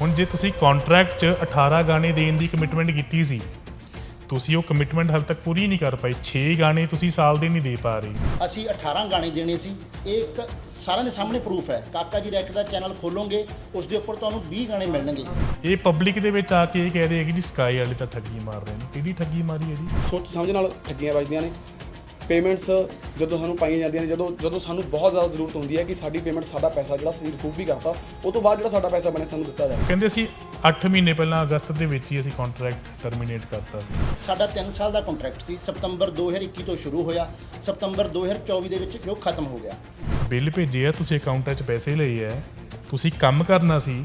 ਹੁਣ ਜੇ ਤੁਸੀਂ ਕੰਟਰੈਕਟ 'ਚ 18 ਗਾਣੇ ਦੇਣ ਦੀ ਕਮਿਟਮੈਂਟ ਕੀਤੀ ਸੀ ਤੁਸੀਂ ਉਹ ਕਮਿਟਮੈਂਟ ਹਾਲੇ ਤੱਕ ਪੂਰੀ ਨਹੀਂ ਕਰ ਪਾਏ। 6 ਗਾਣੇ ਤੁਸੀਂ ਸਾਲ ਦੇ ਨਹੀਂ ਦੇ ਪਾ ਰਹੇ। ਅਸੀਂ 18 ਗਾਣੇ ਦੇਣੇ ਸੀ। ਇਹ ਇੱਕ ਸਾਰਿਆਂ ਦੇ ਸਾਹਮਣੇ ਪ੍ਰੂਫ ਹੈ। ਕਾਕਾ ਜੀ ਰੈਕ ਦਾ ਚੈਨਲ ਖੋਲੋਗੇ ਉਸ ਦੇ ਉੱਪਰ ਤੁਹਾਨੂੰ 20 ਗਾਣੇ ਮਿਲਣਗੇ। ਇਹ ਪਬਲਿਕ ਦੇ ਵਿੱਚ ਆ ਕੇ ਇਹ ਕਹਿ ਰਹੇ ਕਿ ਜੀ ਸਕਾਈ ਵਾਲੇ ਤਾਂ ਠੱਗੀ ਮਾਰ ਰਹੇ ਨੇ। ਕਿਹੜੀ ਠੱਗੀ ਮਾਰੀ ਹੈ ਜੀ? ਸੋਚ ਸਮਝ ਨਾਲ ਠੱਗੀਆਂ ਵੱਜਦੀਆਂ ਨੇ। ਪੇਮੈਂਟਸ ਜਦੋਂ ਸਾਨੂੰ ਪਾਈਆਂ ਜਾਂਦੀਆਂ ਨੇ ਜਦੋਂ ਜਦੋਂ ਸਾਨੂੰ ਬਹੁਤ ਜ਼ਿਆਦਾ ਜ਼ਰੂਰਤ ਹੁੰਦੀ ਹੈ ਕਿ ਸਾਡੀ ਪੇਮੈਂਟ ਸਾਡਾ ਪੈਸਾ ਜਿਹੜਾ ਸੀ ਰਿਕੂਪ ਵੀ ਕਰਤਾ ਉਹ ਤੋਂ ਬਾਅਦ ਜਿਹੜਾ ਸਾਡਾ ਪੈਸਾ ਬਣੇ ਸਾਨੂੰ ਦਿੱਤਾ ਜਾਵੇ। ਕਹਿੰਦੇ ਅਸੀਂ 8 ਮਹੀਨੇ ਪਹਿਲਾਂ ਅਗਸਤ ਦੇ ਵਿੱਚ ਹੀ ਅਸੀਂ ਕੰਟਰੈਕਟ ਟਰਮੀਨੇਟ ਕਰਤਾ ਸੀ। ਸਾਡਾ 3 ਸਾਲ ਦਾ ਕੰਟਰੈਕਟ ਸੀ। ਸਤੰਬਰ 2021 ਤੋਂ ਸ਼ੁਰੂ ਹੋਇਆ। ਸਤੰਬਰ 2024 ਦੇ ਵਿੱਚ ਜੋ ਖਤਮ ਹੋ ਗਿਆ। ਬਿੱਲ ਭੇਜੇ ਆ ਤੁਸੀਂ ਅਕਾਊਂਟਾਂ 'ਚ ਪੈਸੇ ਲਏ ਆ। ਤੁਸੀਂ ਕੰਮ ਕਰਨਾ ਸੀ।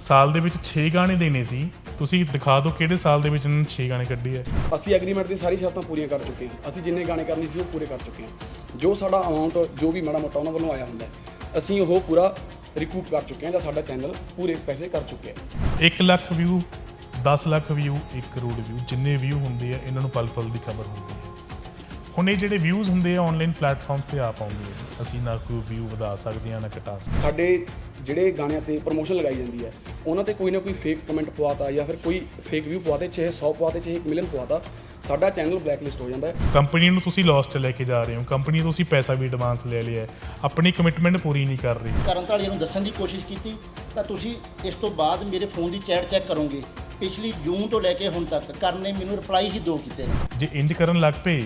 ਸਾਲ ਦੇ ਵਿੱਚ 6 ਗਾਣੇ ਦੇਣੇ ਸੀ। ਤੁਸੀਂ ਦਿਖਾ ਦਿਓ ਕਿਹੜੇ ਸਾਲ ਦੇ ਵਿੱਚ ਉਹਨਾਂ ਨੇ 6 ਗਾਣੇ ਕੱਢੇ ਆ। ਅਸੀਂ ਐਗਰੀਮੈਂਟ ਦੀ ਸਾਰੀ ਸ਼ਰਤਾਂ ਪੂਰੀਆਂ ਕਰ ਚੁੱਕੇ ਹਾਂ। ਅਸੀਂ ਜਿੰਨੇ ਗਾਣੇ ਕਰਨੇ ਸੀ ਉਹ ਪੂਰੇ ਕਰ ਚੁੱਕੇ ਹਾਂ। ਜੋ ਸਾਡਾ ਅਮਾਉਂਟ ਜੋ ਵੀ ਮਾੜਾ ਮੋਟਾ ਉਹਨਾਂ ਵੱਲੋਂ ਆਇਆ ਹੁੰਦਾ ਹੈ, ਅਸੀਂ ਉਹ ਪੂਰਾ ਰਿਕੂਪ ਕਰ ਚੁੱਕੇ ਹਾਂ ਜਾਂ ਸਾਡਾ ਚੈਨਲ ਪੂਰੇ ਪੈਸੇ ਕਰ ਚੁੱਕਿਆ ਹੈ। 1 lakh view 10 lakh view 1 crore view ਜਿੰਨੇ ਵਿਊ ਹੁੰਦੇ ਆ ਇਹਨਾਂ ਨੂੰ ਪਲ ਪਲ ਦੀ ਖਬਰ ਹੁੰਦੀ ਹੈ। ਹੁਣ ਇਹ ਜਿਹੜੇ ਵਿਊਜ਼ ਹੁੰਦੇ ਆ ਆਨਲਾਈਨ ਪਲੇਟਫਾਰਮ ਤੇ ਆ ਪਾਉਂਦੇ ਆ। ਅਸੀਂ ਨਾ ਕੋਈ ਵਿਊ ਵਧਾ ਸਕਦੇ ਆ ਨਾ ਘਟਾ ਸਕਦੇ ਸਾਡੇ ਜਿਹੜੇ ਗਾਣਿਆਂ ਤੇ ਪ੍ਰੋਮੋਸ਼ਨ ਲਗਾਈ ਜਾਂਦੀ ਹੈ ਉਹਨਾਂ ਤੇ ਕੋਈ ਨਾ ਕੋਈ ਫੇਕ ਕਮੈਂਟ ਪਵਾਤਾ ਜਾਂ ਫਿਰ ਕੋਈ ਫੇਕ ਵਿਊ ਪਵਾਤੇ ਚਾਹੇ 100 ਪਵਾਤੇ ਚਾਹੇ 1 ਮਿਲੀਅਨ ਪਵਾਤਾ ਸਾਡਾ ਚੈਨਲ ਬਲੈਕਲਿਸਟ ਹੋ ਜਾਂਦਾ ਹੈ। ਕੰਪਨੀ ਨੂੰ ਤੁਸੀਂ ਲਾਸ 'ਚ ਲੈ ਕੇ ਜਾ ਰਹੇ ਹੋ। ਕੰਪਨੀ ਤੋਂ ਤੁਸੀਂ ਪੈਸਾ ਵੀ ਐਡਵਾਂਸ ਲੈ ਲਿਆ ਹੈ। ਆਪਣੀ ਕਮਿਟਮੈਂਟ ਪੂਰੀ ਨਹੀਂ ਕਰ ਰਹੀ। ਕਰਨ ਧਾਲੀਆਂ ਨੂੰ ਦੱਸਣ ਦੀ ਕੋਸ਼ਿਸ਼ ਕੀਤੀ ਤਾਂ ਤੁਸੀਂ ਇਸ ਤੋਂ ਬਾਅਦ ਮੇਰੇ ਫੋਨ ਦੀ ਚੈਟ ਚੈੱਕ ਕਰੋਗੇ। ਪਿਛਲੀ ਜੂਨ ਤੋਂ ਲੈ ਕੇ ਹੁਣ ਤੱਕ ਕਰਨ ਨੇ ਮੈਨੂੰ ਰਿਪਲਾਈ ਹੀ ਦੋ ਕੀਤੇ ਨੇ। ਜੇ ਇੰਜ ਕਰਨ ਲੱਗ ਪਏ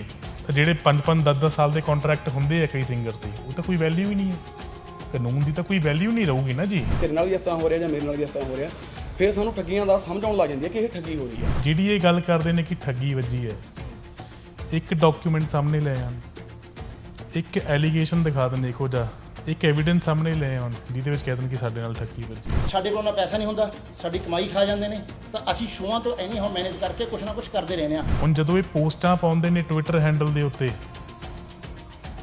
ਤਾਂ ਜਿਹੜੇ 5-5 10-10 ਸਾਲ ਦੇ ਕੰਟਰੈਕਟ ਹੁੰਦੇ ਆ ਕਈ ਸਿੰਗਰਸ ਦੇ ਉਹ ਤਾਂ ਕੋਈ ਵੈਲਿਊ ਹੀ ਨਹੀਂ ਹੈ। ਕਾਨੂੰਨ ਦੀ ਤਾਂ ਕੋਈ ਵੈਲਿਊ ਨਹੀਂ ਰਹੂਗੀ ਨਾ ਜੀ। ਤੇਰੇ ਨਾਲ ਵੀ ਇਸ ਤਰ੍ਹਾਂ ਹੋ ਰਿਹਾ ਜਾਂ ਮੇਰੇ ਨਾਲ ਵੀ ਇਸ ਤਰ੍ਹਾਂ ਹੋ ਰਿਹਾ ਫਿਰ ਸਾਨੂੰ ਠੱਗੀਆਂ ਦਾ ਸਮਝ ਆਉਣ ਲੱਗ ਜਾਂਦੀ ਹੈ ਕਿ ਇਹ ਠੱਗੀ ਹੋ ਰਹੀ ਹੈ। ਜਿਹੜੀ ਇਹ ਗੱਲ ਕਰਦੇ ਨੇ ਕਿ ਠੱਗੀ ਵੱਜੀ ਹੈ ਇੱਕ ਡਾਕੂਮੈਂਟ ਸਾਹਮਣੇ ਲੈ ਆਉਣ ਇੱਕ ਐਲੀਗੇਸ਼ਨ ਦਿਖਾ ਦੇਣ ਦੇਖੋ ਜਾ ਇੱਕ ਐਵੀਡੈਂਸ ਸਾਹਮਣੇ ਲੈ ਆਉਣ ਜਿਹਦੇ ਵਿੱਚ ਕਹਿ ਦੇਣ ਕਿ ਸਾਡੇ ਨਾਲ ਠੱਗੀ ਵੱਜੀ। ਸਾਡੇ ਕੋਲ ਨਾ ਪੈਸਾ ਨਹੀਂ ਹੁੰਦਾ ਸਾਡੀ ਕਮਾਈ ਖਾ ਜਾਂਦੇ ਨੇ। ਤਾਂ ਅਸੀਂ ਸ਼ੋਆਂ ਤੋਂ ਐਨੀ ਹੋ ਮੈਨੇਜ ਕਰਕੇ ਕੁਛ ਨਾ ਕੁਛ ਕਰਦੇ ਰਹਿੰਦੇ ਆ ਹੁਣ ਜਦੋਂ ਇਹ ਪੋਸਟਾਂ ਪਾਉਂਦੇ ਨੇ ਟਵਿੱਟਰ ਹੈਂਡਲ ਦੇ ਉੱਤੇ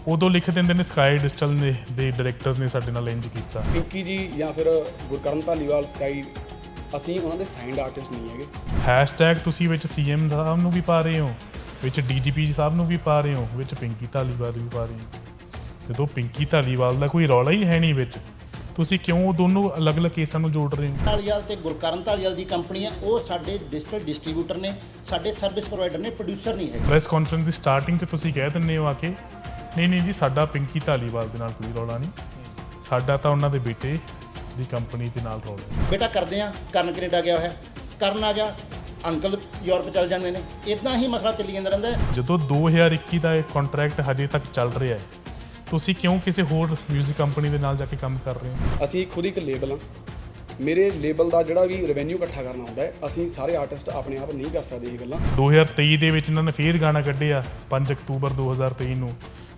ਉਦੋਂ ਲਿਖ ਦਿੰਦੇ ਨੇ ਸਕਾਈ ਡਿਜੀਟਲ ਨੇ ਦੇ ਡਾਇਰੈਕਟਰਸ ਨੇ ਸਾਡੇ ਨਾਲ ਇੰਜ ਕੀਤਾ। ਪਿੰਕੀ ਜੀ ਜਾਂ ਫਿਰ ਗੁਰਕਰਨ ਧਾਲੀਵਾਲ ਸਕਾਈ ਅਸੀਂ ਉਹਨਾਂ ਦੇ ਸਾਈਨਡ ਆਰਟਿਸਟ ਨਹੀਂ ਹੈਗੇ। ਹੈਸ਼ਟੈਗ ਤੁਸੀਂ ਵਿੱਚ ਸੀਐਮ ਸਾਹਿਬ ਨੂੰ ਵੀ ਪਾ ਰਹੇ ਹੋ ਵਿੱਚ ਡੀਜੀਪੀ ਸਾਹਿਬ ਨੂੰ ਵੀ ਪਾ ਰਹੇ ਹੋ ਵਿੱਚ ਪਿੰਕੀ ਧਾਲੀਵਾਲ ਵੀ ਪਾ ਰਹੇ ਹੋ। ਜਦੋਂ ਪਿੰਕੀ ਧਾਲੀਵਾਲ ਦਾ ਕੋਈ ਰੌਲਾ ਹੀ ਹੈ ਨਹੀਂ ਵਿੱਚ। ਤੁਸੀਂ ਕਿਉਂ ਦੋਨੋਂ ਅਲੱਗ-ਅਲੱਗ ਕੇਸਾਂ ਨੂੰ ਜੋੜ ਰਹੇ ਹੋ? ਧਾਲੀਵਾਲ ਤੇ ਗੁਰਕਰਨ ਧਾਲੀਵਾਲ ਦੀ ਕੰਪਨੀ ਹੈ ਉਹ ਸਾਡੇ ਡਿਜੀਟਲ ਡਿਸਟ੍ਰੀਬਿਊਟਰ ਨੇ ਸਾਡੇ ਸਰਵਿਸ ਪ੍ਰੋਵਾਈਡਰ ਨੇ ਪ੍ਰੋਡਿਊਸਰ ਨਹੀਂ ਹੈ ਪ੍ਰੈਸ ਕਾਨਫਰੰਸ ਦੀ ਸਟਾਰਟਿੰਗ 'ਚ ਤੁਸੀਂ ਕਹਿ ਦਿੰਦੇ ਹੋ ਆ ਕੇ ਨਹੀਂ ਨਹੀਂ ਜੀ ਸਾਡਾ ਪਿੰਕੀ ਧਾਲੀਵਾਲ ਦੇ ਨਾਲ ਕੋਈ ਰੌਲਾ ਨਹੀਂ। ਸਾਡਾ ਤਾਂ ਉਹਨਾਂ ਦੇ ਬੇਟੇ ਦੀ ਕੰਪਨੀ ਦੇ ਨਾਲ ਰੌਲਾ ਬੇਟਾ ਕਰਦੇ ਆ ਕਰਨ ਕੈਨੇਡਾ ਗਿਆ ਹੋਇਆ। ਕਰਨ ਆ ਗਿਆ ਅੰਕਲ ਯੂਰਪ ਚਲ ਜਾਂਦੇ ਨੇ। ਇਦਾਂ ਹੀ ਮਸਲਾ ਚੱਲੀ ਜਾਂਦਾ ਰਹਿੰਦਾ ਜਦੋਂ 2021 ਦਾ ਇਹ ਕੰਟਰੈਕਟ ਹਜੇ ਤੱਕ ਚੱਲ ਰਿਹਾ ਹੈ ਤੁਸੀਂ ਕਿਉਂ ਕਿਸੇ ਹੋਰ 뮤직 ਕੰਪਨੀ ਦੇ ਨਾਲ ਜਾ ਕੇ ਕੰਮ ਕਰ ਰਹੇ ਹੋ ਅਸੀਂ ਖੁਦ ਇੱਕ ਲੇਬਲ ਹਾਂ ਮੇਰੇ ਲੇਬਲ ਦਾ ਜਿਹੜਾ ਵੀ ਰੈਵਨਿਊ ਇਕੱਠਾ ਕਰਨਾ ਹੁੰਦਾ ਹੈ ਅਸੀਂ ਸਾਰੇ ਆਰਟਿਸਟ ਆਪਣੇ ਆਪ ਨਹੀਂ ਕਰ ਸਕਦੇ ਇਹ ਗੱਲਾਂ 2023 ਦੇ ਵਿੱਚ ਇਹਨਾਂ ਨੇ ਫੇਰ ਗਾਣਾ ਕੱਢਿਆ 5 ਅਕਤੂਬਰ 2023 ਨੂੰ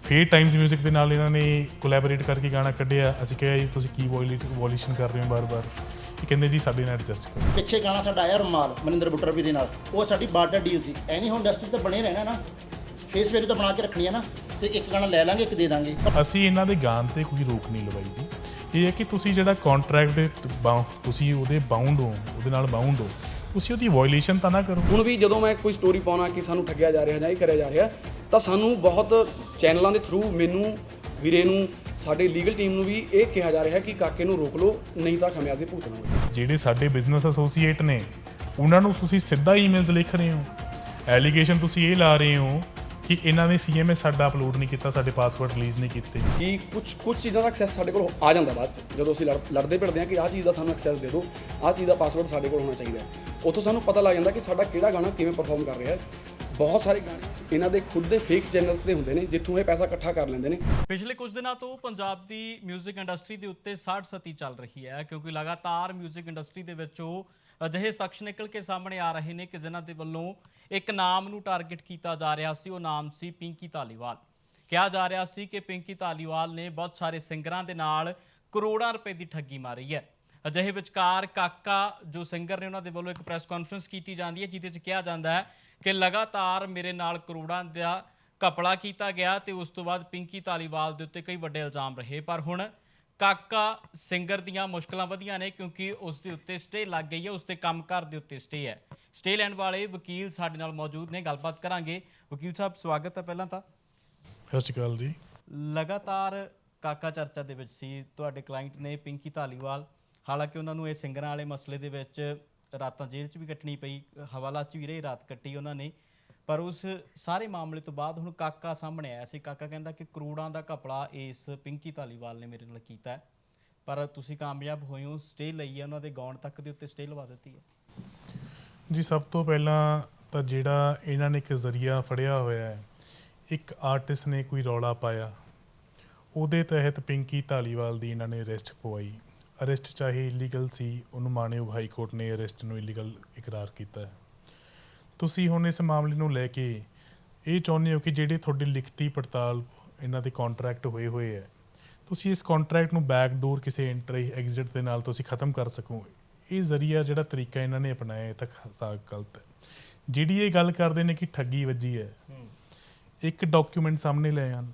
ਫੇਰ ਟਾਈਮਜ਼ 뮤직 ਦੇ ਨਾਲ ਇਹਨਾਂ ਨੇ ਕੋਲੈਬੋਰੇਟ ਕਰਕੇ ਗਾਣਾ ਕੱਢਿਆ ਅਸੀਂ ਕਿਹਾ ਜੀ ਤੁਸੀਂ ਕੀ ਵੋਲਿਸ਼ਨ ਕਰ ਰਹੇ ਹੋ ਬਾਰ-ਬਾਰ ਇਹ ਕਹਿੰਦੇ ਜੀ ਸਾਡੇ ਨਾਲ ਐਡਜਸਟ ਕਰੋ ਪਿੱਛੇ ਗਾਣਾ ਸਾਡਾ ਆਇਆ ਰੁਮਾਲ ਮਨਿੰਦਰ ਬੁੱਟਰ ਵੀ ਦੇ ਨਾਲ ਉਹ ਸਾਡੀ ਬਾਰਡਰ ਡੀਲ ਸੀ ਐਨੀ ਹੁਣ ਇੰਡਸਟਰੀ ਤਾਂ ਬਣੇ ਰਹਿਣਾ ਨਾ ਫੇਸ ਵੈਲਿਊ ਤਾਂ ਬਣਾ ਕੇ ਰੱਖਣੀ ਆ ਨਾ ਤੇ ਇੱਕ ਗਾਣਾ ਲੈ ਲਾਂਗੇ ਇੱਕ ਦੇ ਦਾਂਗੇ। ਅਸੀਂ ਇਹਨਾਂ ਦੇ ਗਾਣ ਤੇ ਕੋਈ ਰੋਕ ਨਹੀਂ ਲਵਾਈ ਜੀ। ਇਹ ਹੈ ਕਿ ਤੁਸੀਂ ਜਿਹੜਾ ਕੰਟਰੈਕਟ ਦੇ ਬਾਉ- ਤੁਸੀਂ ਉਹਦੇ ਬਾਉਂਡ ਹੋ ਉਹਦੇ ਨਾਲ ਬਾਉਂਡ ਹੋ ਤੁਸੀਂ ਉਹਦੀ ਵਾਇਓਲੇਸ਼ਨ ਤਾਂ ਨਾ ਕਰੋ। ਹੁਣ ਵੀ ਜਦੋਂ ਮੈਂ ਕੋਈ ਸਟੋਰੀ ਪਾਉਣਾ ਕਿ ਸਾਨੂੰ ਠੱਗਿਆ ਜਾ ਰਿਹਾ ਜਾਂ ਇਹ ਕਰਿਆ ਜਾ ਰਿਹਾ ਤਾਂ ਸਾਨੂੰ ਬਹੁਤ ਚੈਨਲਾਂ ਦੇ ਥਰੂ ਮੈਨੂੰ ਵੀਰੇ ਨੂੰ ਸਾਡੇ ਲੀਗਲ ਟੀਮ ਨੂੰ ਵੀ ਇਹ ਕਿਹਾ ਜਾ ਰਿਹਾ ਕਿ ਕਾਕੇ ਨੂੰ ਰੋਕ ਲਓ ਨਹੀਂ ਤਾਂ ਖਮਿਆਜ਼ੇ ਭੁਗਤਣਗੇ ਜਿਹੜੇ ਸਾਡੇ ਬਿਜ਼ਨਸ ਐਸੋਸੀਏਟ ਨੇ ਉਹਨਾਂ ਨੂੰ ਤੁਸੀਂ ਸਿੱਧਾ ਈਮੇਲਸ ਲਿਖ ਰਹੇ ਹੋ। ਐਲੀਗੇਸ਼ਨ ਤੁਸੀਂ ਇਹ ਲਾ ਰਹੇ ਹੋ ਕਿ ਇਹਨਾਂ ਨੇ ਸੀਐਮਏ ਸਾਡਾ ਅਪਲੋਡ ਨਹੀਂ ਕੀਤਾ ਸਾਡੇ ਪਾਸਵਰਡ ਰਿਲੀਜ਼ ਨਹੀਂ ਕੀਤੇ ਕਿ ਕੁਝ ਕੁਝ ਚੀਜ਼ਾਂ ਦਾ ਐਕਸੈਸ ਸਾਡੇ ਕੋਲ ਆ ਜਾਂਦਾ ਬਾਅਦ ਚ ਜਦੋਂ ਅਸੀਂ ਲੜ- ਲੜਦੇ ਭਿੜਦੇ ਹਾਂ ਕਿ ਆਹ ਚੀਜ਼ ਦਾ ਸਾਨੂੰ ਐਕਸੈਸ ਦੇ ਦਿਓ ਆਹ ਚੀਜ਼ ਦਾ ਪਾਸਵਰਡ ਸਾਡੇ ਕੋਲ ਹੋਣਾ ਚਾਹੀਦਾ ਹੈ ਉੱਥੋਂ ਸਾਨੂੰ ਪਤਾ ਲੱਗ ਜਾਂਦਾ ਕਿ ਸਾਡਾ ਕਿਹੜਾ ਗਾਣਾ ਕਿਵੇਂ ਪਰਫਾਰਮ ਕਰ ਰਿਹਾ ਹੈ ਬਹੁਤ ਸਾਰੇ ਗਾਣੇ ਇਹਨਾਂ ਦੇ ਖੁਦ ਦੇ ਫੇਕ ਚੈਨਲਸ ਦੇ ਹੁੰਦੇ ਨੇ ਜਿੱਥੋਂ ਇਹ ਪੈਸਾ ਇਕੱਠਾ ਕਰ ਲੈਂਦੇ ਨੇ ਪਿਛਲੇ ਕੁਝ ਦਿਨਾਂ ਤੋਂ ਪੰਜਾਬ ਦੀ 뮤직 ਇੰਡਸਟਰੀ ਦੇ ਉੱਤੇ ਸਾੜ ਸਤੀ ਚੱਲ ਰਹੀ ਹੈ ਕਿਉਂਕਿ ਲਗਾਤਾਰ 뮤직 ਇੰਡਸਟਰੀ ਦੇ ਵਿੱਚੋਂ ਅਜਿਹੇ ਸ਼ਖਸ ਨਿਕਲ ਕੇ ਸਾਹਮਣੇ ਆ ਰਹੇ ਨੇ ਕਿ ਜਿਨ੍ਹਾਂ ਦੇ ਵੱਲੋਂ ਇੱਕ ਨਾਮ ਨੂੰ ਟਾਰਗੇਟ ਕੀਤਾ ਜਾ ਰਿਹਾ ਸੀ, ਉਹ ਨਾਮ ਸੀ ਪਿੰਕੀ ਧਾਲੀਵਾਲ। ਕਿਹਾ ਜਾ ਰਿਹਾ ਸੀ ਕਿ ਪਿੰਕੀ ਧਾਲੀਵਾਲ ਨੇ ਬਹੁਤ ਸਾਰੇ ਸਿੰਗਰਾਂ ਦੇ ਨਾਲ ਕਰੋੜਾਂ ਰੁਪਏ ਦੀ ਠੱਗੀ ਮਾਰੀ ਹੈ। ਅਜਿਹੇ ਵਿਚਕਾਰ ਕਾਕਾ, ਜੋ ਸਿੰਗਰ ਨੇ ਉਹਨਾਂ ਦੇ ਵੱਲੋਂ ਇੱਕ ਪ੍ਰੈਸ ਕਾਨਫਰੰਸ ਕੀਤੀ ਜਾਂਦੀ ਹੈ, ਜਿਹਦੇ ਵਿੱਚ ਕਿਹਾ ਜਾਂਦਾ ਹੈ ਕਿ ਲਗਾਤਾਰ ਮੇਰੇ ਨਾਲ ਕਰੋੜਾਂ ਦਾ ਕਪੜਾ ਕੀਤਾ ਗਿਆ ਤੇ ਉਸ ਤੋਂ ਬਾਅਦ ਪਿੰਕੀ ਧਾਲੀਵਾਲ ਦੇ ਉੱਤੇ ਕਈ ਵੱਡੇ ਇਲਜ਼ਾਮ ਰਹੇ। ਪਰ ਹੁਣ ਕਾਕਾ ਸਿੰਗਰ ਦੀਆਂ ਮੁਸ਼ਕਲਾਂ ਵਧੀਆਂ ਨੇ ਕਿਉਂਕਿ ਉਸ ਦੇ ਉੱਤੇ ਸਟੇ ਲੱਗ ਗਈ ਹੈ ਉਸ ਦੇ ਕੰਮਕਾਰ ਦੇ ਉੱਤੇ ਸਟੇ ਹੈ। ਸਟੇ ਲੈਣ ਵਾਲੇ ਵਕੀਲ ਸਾਡੇ ਨਾਲ ਮੌਜੂਦ ਨੇ ਗੱਲਬਾਤ ਕਰਾਂਗੇ। ਵਕੀਲ ਸਾਹਿਬ ਸਵਾਗਤ ਹੈ ਪਹਿਲਾਂ ਤਾਂ। ਸਤਿ ਸ਼੍ਰੀ ਅਕਾਲ ਜੀ। ਲਗਾਤਾਰ ਕਾਕਾ ਚਰਚਾ ਦੇ ਵਿੱਚ ਸੀ ਤੁਹਾਡੇ ਕਲਾਇੰਟ ਨੇ ਪਿੰਕੀ ਧਾਲੀਵਾਲ। ਹਾਲਾਂਕਿ ਉਹਨਾਂ ਨੂੰ ਇਹ ਸਿੰਗਰਾਂ ਵਾਲੇ ਮਸਲੇ ਦੇ ਵਿੱਚ ਰਾਤਾਂ ਜੇਲ੍ਹ 'ਚ ਵੀ ਕੱਟਣੀ ਪਈ ਹਵਾਲਾ 'ਚ ਵੀ ਰਹੀ ਰਾਤ ਕੱਟੀ ਉਹਨਾਂ ਨੇ। ਪਰ ਉਸ ਸਾਰੇ ਮਾਮਲੇ ਤੋਂ ਬਾਅਦ ਹੁਣ ਕਾਕਾ ਸਾਹਮਣੇ ਆਇਆ ਸੀ। ਕਾਕਾ ਕਹਿੰਦਾ ਕਿ ਕਰੋੜਾਂ ਦਾ ਘਪਲਾ ਇਸ ਪਿੰਕੀ ਧਾਲੀਵਾਲ ਨੇ ਮੇਰੇ ਨਾਲ ਕੀਤਾ। ਹੈ ਪਰ ਤੁਸੀਂ ਕਾਮਯਾਬ ਹੋਏ ਹੋ ਸਟੇ ਲਈ ਹੈ, ਉਹਨਾਂ ਦੇ ਗਾਉਣ ਤੱਕ ਦੇ ਉੱਤੇ ਸਟੇ ਲਵਾ ਦਿੱਤੀ ਹੈ। ਜੀ, ਸਭ ਤੋਂ ਪਹਿਲਾਂ ਤਾਂ ਜਿਹੜਾ ਇਹਨਾਂ ਨੇ ਇੱਕ ਜ਼ਰੀਆ ਫੜਿਆ ਹੋਇਆ ਹੈ, ਇੱਕ ਆਰਟਿਸਟ ਨੇ ਕੋਈ ਰੌਲਾ ਪਾਇਆ, ਉਹਦੇ ਤਹਿਤ ਪਿੰਕੀ ਧਾਲੀਵਾਲ ਦੀ ਇਹਨਾਂ ਨੇ ਅਰੈਸਟ ਪਵਾਈ। ਅਰੈਸਟ ਚਾਹੇ ਇਲੀਗਲ ਸੀ, ਉਹਨੂੰ ਮਾਣਯੋਗ ਹਾਈ ਕੋਰਟ ਨੇ ਅਰੈਸਟ ਨੂੰ ਇਲੀਗਲ ਇਕਰਾਰ ਕੀਤਾ ਹੈ। ਤੁਸੀਂ ਹੁਣ ਇਸ ਮਾਮਲੇ ਨੂੰ ਲੈ ਕੇ ਇਹ ਚਾਹੁੰਦੇ ਹੋ ਕਿ ਜਿਹੜੇ ਤੁਹਾਡੇ ਲਿਖਤੀ ਪੜਤਾਲ ਇਹਨਾਂ ਦੇ ਕੰਟਰੈਕਟ ਹੋਏ ਹੋਏ ਹੈ ਤੁਸੀਂ ਇਸ ਕੰਟਰੈਕਟ ਨੂੰ ਬੈਕਡੋਰ ਕਿਸੇ ਐਂਟਰੀ ਐਗਜ਼ਿਟ ਦੇ ਨਾਲ ਤੁਸੀਂ ਖਤਮ ਕਰ ਸਕੋ ਇਹ ਜ਼ਰੀਆ ਜਿਹੜਾ ਤਰੀਕਾ ਇਹਨਾਂ ਨੇ ਅਪਣਾਇਆ ਇਹ ਤਾਂ ਖਾਸਾ ਗਲਤ ਹੈ। ਜਿਹੜੀ ਇਹ ਗੱਲ ਕਰਦੇ ਨੇ ਕਿ ਠੱਗੀ ਵੱਜੀ ਹੈ ਇੱਕ ਡਾਕੂਮੈਂਟ ਸਾਹਮਣੇ ਲੈ ਆਉਣ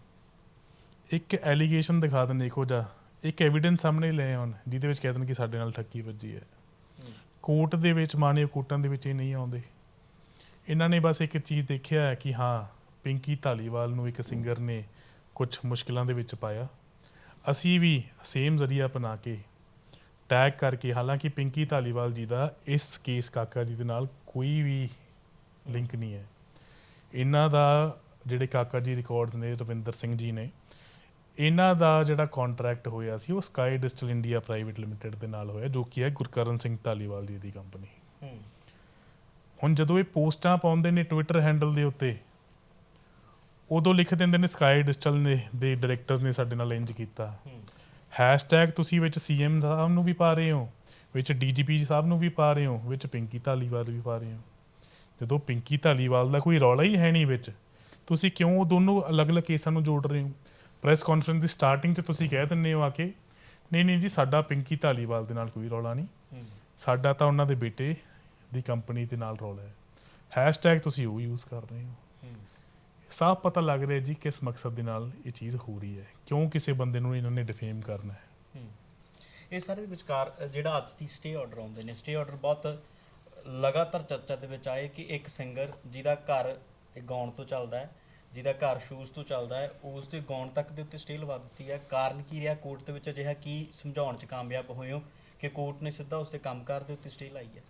ਇੱਕ ਐਲੀਗੇਸ਼ਨ ਦਿਖਾ ਦੇਣ ਇੱਕੋ ਜਿਹਾ ਇੱਕ ਐਵੀਡੈਂਸ ਸਾਹਮਣੇ ਲੈ ਆਉਣ ਜਿਹਦੇ ਵਿੱਚ ਕਹਿ ਦੇਣ ਕਿ ਸਾਡੇ ਨਾਲ ਠੱਗੀ ਵੱਜੀ ਹੈ। ਕੋਰਟ ਦੇ ਵਿੱਚ ਮਾਨਯੋਗ ਕੋਰਟਾਂ ਦੇ ਵਿੱਚ ਇਹ ਨਹੀਂ ਆਉਂਦੇ। ਇਹਨਾਂ ਨੇ ਬਸ ਇੱਕ ਚੀਜ਼ ਦੇਖਿਆ ਹੈ ਕਿ ਹਾਂ, ਪਿੰਕੀ ਧਾਲੀਵਾਲ ਨੂੰ ਇੱਕ ਸਿੰਗਰ ਨੇ ਕੁਝ ਮੁਸ਼ਕਲਾਂ ਦੇ ਵਿੱਚ ਪਾਇਆ। ਅਸੀਂ ਵੀ ਸੇਮ ਜ਼ਰੀਆ ਅਪਣਾ ਕੇ ਟੈਗ ਕਰਕੇ, ਹਾਲਾਂਕਿ ਪਿੰਕੀ ਧਾਲੀਵਾਲ ਜੀ ਦਾ ਇਸ ਕੇਸ ਕਾਕਾ ਜੀ ਦੇ ਨਾਲ ਕੋਈ ਵੀ ਲਿੰਕ ਨਹੀਂ ਹੈ। ਇਹਨਾਂ ਦਾ ਜਿਹੜੇ ਕਾਕਾ ਜੀ ਰਿਕਾਰਡਸ ਨੇ, ਰਵਿੰਦਰ ਸਿੰਘ ਜੀ ਨੇ, ਇਹਨਾਂ ਦਾ ਜਿਹੜਾ ਕੰਟਰੈਕਟ ਹੋਇਆ ਸੀ, ਉਹ sky digital India private limited ਦੇ ਨਾਲ ਹੋਇਆ, ਜੋ ਕਿ ਹੈ ਗੁਰਕਰਨ ਸਿੰਘ ਧਾਲੀਵਾਲ ਜੀ ਦੀ ਕੰਪਨੀ ਹੁਣ ਜਦੋਂ ਇਹ ਪੋਸਟਾਂ ਪਾਉਂਦੇ ਨੇ ਟਵਿੱਟਰ ਹੈਂਡਲ ਦੇ ਉੱਤੇ ਉਦੋਂ ਲਿਖ ਦਿੰਦੇ ਨੇ ਸਕਾਈ ਡਿਜੀਟਲ ਨੇ ਦੇ ਡਾਇਰੈਕਟਰਸ ਨੇ ਸਾਡੇ ਨਾਲ ਇੰਜ ਕੀਤਾ। ਹੈਸ਼ਟੈਗ ਤੁਸੀਂ ਵਿੱਚ ਸੀਐਮ ਸਾਹਿਬ ਨੂੰ ਵੀ ਪਾ ਰਹੇ ਹੋ ਵਿੱਚ ਡੀਜੀਪੀ ਸਾਹਿਬ ਨੂੰ ਵੀ ਪਾ ਰਹੇ ਹੋ ਵਿੱਚ ਪਿੰਕੀ ਧਾਲੀਵਾਲ ਵੀ ਪਾ ਰਹੇ ਹੋ। ਜਦੋਂ ਪਿੰਕੀ ਧਾਲੀਵਾਲ ਦਾ ਕੋਈ ਰੌਲਾ ਹੀ ਹੈ ਨਹੀਂ ਵਿੱਚ ਤੁਸੀਂ ਕਿਉਂ ਦੋਨੋਂ ਅਲੱਗ-ਅਲੱਗ ਕੇਸਾਂ ਨੂੰ ਜੋੜ ਰਹੇ ਹੋ? ਪ੍ਰੈਸ ਕਾਨਫਰੰਸ ਦੀ ਸਟਾਰਟਿੰਗ 'ਚ ਤੁਸੀਂ ਕਹਿ ਦਿੰਦੇ ਹੋ ਆ ਕੇ ਨਹੀਂ ਨਹੀਂ ਜੀ ਸਾਡਾ ਪਿੰਕੀ ਧਾਲੀਵਾਲ ਦੇ ਨਾਲ ਕੋਈ ਰੌਲਾ ਨਹੀਂ। ਸਾਡਾ ਤਾਂ ਉਹਨਾਂ ਦੇ ਬੇਟੇ ਦੀ ਕੰਪਨੀ ਦੇ ਨਾਲ ਰੌਲਾ ਹੈ। ਹੈਸ਼ਟੈਗ ਤੁਸੀਂ ਉਹ ਯੂਜ਼ ਕਰ ਰਹੇ ਹੋ। ਸਾਫ਼ ਪਤਾ ਲੱਗ ਰਿਹਾ ਜੀ ਕਿਸ ਮਕਸਦ ਦੇ ਨਾਲ ਇਹ ਚੀਜ਼ ਹੋ ਰਹੀ ਹੈ। ਕਿਉਂ ਕਿਸੇ ਬੰਦੇ ਨੂੰ ਇਹਨਾਂ ਨੇ ਡਿਫੇਮ ਕਰਨਾ ਹੈ? ਇਹ ਸਾਰੇ ਦੇ ਵਿਚਕਾਰ ਜਿਹੜਾ ਅੱਜ ਦੀ ਸਟੇ ਆਰਡਰ ਆਉਂਦੇ ਨੇ ਸਟੇ ਆਰਡਰ ਬਹੁਤ ਲਗਾਤਾਰ ਚਰਚਾ ਦੇ ਵਿੱਚ ਆਏ ਕਿ ਇੱਕ ਸਿੰਗਰ ਜਿਹਦਾ ਘਰ ਗਾਉਣ ਤੋਂ ਚੱਲਦਾ ਹੈ ਜਿਹਦਾ ਘਰ ਸ਼ੂਜ਼ ਤੋਂ ਚੱਲਦਾ ਹੈ ਉਸ ਦੇ ਗਾਉਣ ਤੱਕ ਦੇ ਉੱਤੇ ਸਟੇ ਲਵਾ ਦਿੱਤੀ ਹੈ। ਕਾਰਨ ਕੀ ਰਿਹਾ? ਕੋਰਟ ਦੇ ਵਿੱਚ ਅਜਿਹਾ ਕੀ ਸਮਝਾਉਣ 'ਚ ਕਾਮਯਾਬ ਹੋਏ ਹੋ ਕਿ ਕੋਰਟ ਨੇ ਸਿੱਧਾ ਉਸ ਦੇ ਕੰਮਕਾਰ ਦੇ ਉੱਤੇ ਸਟੇ ਲਾਈ ਹੈ?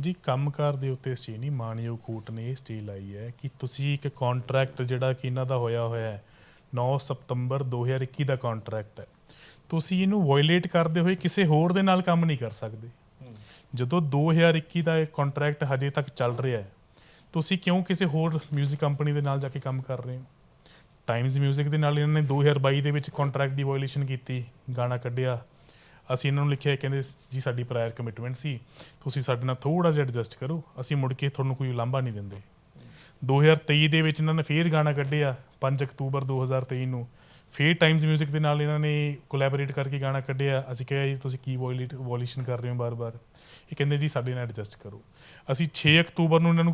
ਜੀ ਕੰਮਕਾਰ ਦੇ ਉੱਤੇ ਸਟੇ ਨਹੀਂ ਮਾਨਯੋਗ ਕੋਰਟ ਨੇ ਇਹ ਸਟੇ ਲਾਈ ਹੈ ਕਿ ਤੁਸੀਂ ਇੱਕ ਕੰਟਰੈਕਟ ਜਿਹੜਾ ਕਿ ਇਹਨਾਂ ਦਾ ਹੋਇਆ ਹੋਇਆ ਹੈ 9 ਸਤੰਬਰ 2021 ਦਾ ਕੰਟਰੈਕਟ ਹੈ ਤੁਸੀਂ ਇਹਨੂੰ ਵਾਇਲੇਟ ਕਰਦੇ ਹੋਏ ਕਿਸੇ ਹੋਰ ਦੇ ਨਾਲ ਕੰਮ ਨਹੀਂ ਕਰ ਸਕਦੇ ਜਦੋਂ 2021 ਦਾ ਇਹ ਕੰਟਰੈਕਟ ਹਜੇ ਤੱਕ ਚੱਲ ਰਿਹਾ ਹੈ ਤੁਸੀਂ ਕਿਉਂ ਕਿਸੇ ਹੋਰ 뮤직 ਕੰਪਨੀ ਦੇ ਨਾਲ ਜਾ ਕੇ ਕੰਮ ਕਰ ਰਹੇ ਹੋ ਟਾਈਮਜ਼ 뮤직 ਦੇ ਨਾਲ ਇਹਨਾਂ ਨੇ 2022 ਦੇ ਵਿੱਚ ਕੰਟਰੈਕਟ ਦੀ ਵਾਇਲੇਸ਼ਨ ਕੀਤੀ ਗਾਣਾ ਕੱਢਿਆ ਅਸੀਂ ਇਹਨਾਂ ਨੂੰ ਲਿਖਿਆ ਕਹਿੰਦੇ ਜੀ ਸਾਡੀ ਪ੍ਰਾਇਰ ਕਮਿਟਮੈਂਟ ਸੀ ਤੁਸੀਂ ਸਾਡੇ ਨਾਲ ਥੋੜਾ ਜਿਹਾ ਐਡਜਸਟ ਕਰੋ ਅਸੀਂ ਮੁੜ ਕੇ ਤੁਹਾਨੂੰ ਕੋਈ ਲਾਂਭਾ ਨਹੀਂ ਦਿੰਦੇ। 2023 ਦੇ ਵਿੱਚ ਇਹਨਾਂ ਨੇ ਫੇਰ ਗਾਣਾ ਕੱਢਿਆ 5 ਅਕਤੂਬਰ 2023 ਨੂੰ। ਫੇਰ ਟਾਈਮਜ਼ 뮤직 ਦੇ ਨਾਲ ਇਹਨਾਂ ਨੇ ਕੋਲੈਬੋਰੇਟ ਕਰਕੇ ਗਾਣਾ ਕੱਢਿਆ ਅਸੀਂ ਕਿਹਾ ਜੀ ਤੁਸੀਂ ਕੀ ਵਾਇਲੇਸ਼ਨ ਕਰ ਰਹੇ ਹੋ ਬਾਰ-ਬਾਰ? ਇਹ ਕਹਿੰਦੇ ਜੀ ਸਾਡੇ ਨਾਲ ਐਡਜਸਟ ਕਰੋ। ਅਸੀਂ 6 ਅਕਤੂਬਰ ਨੂੰ ਇਹਨਾਂ ਨੂੰ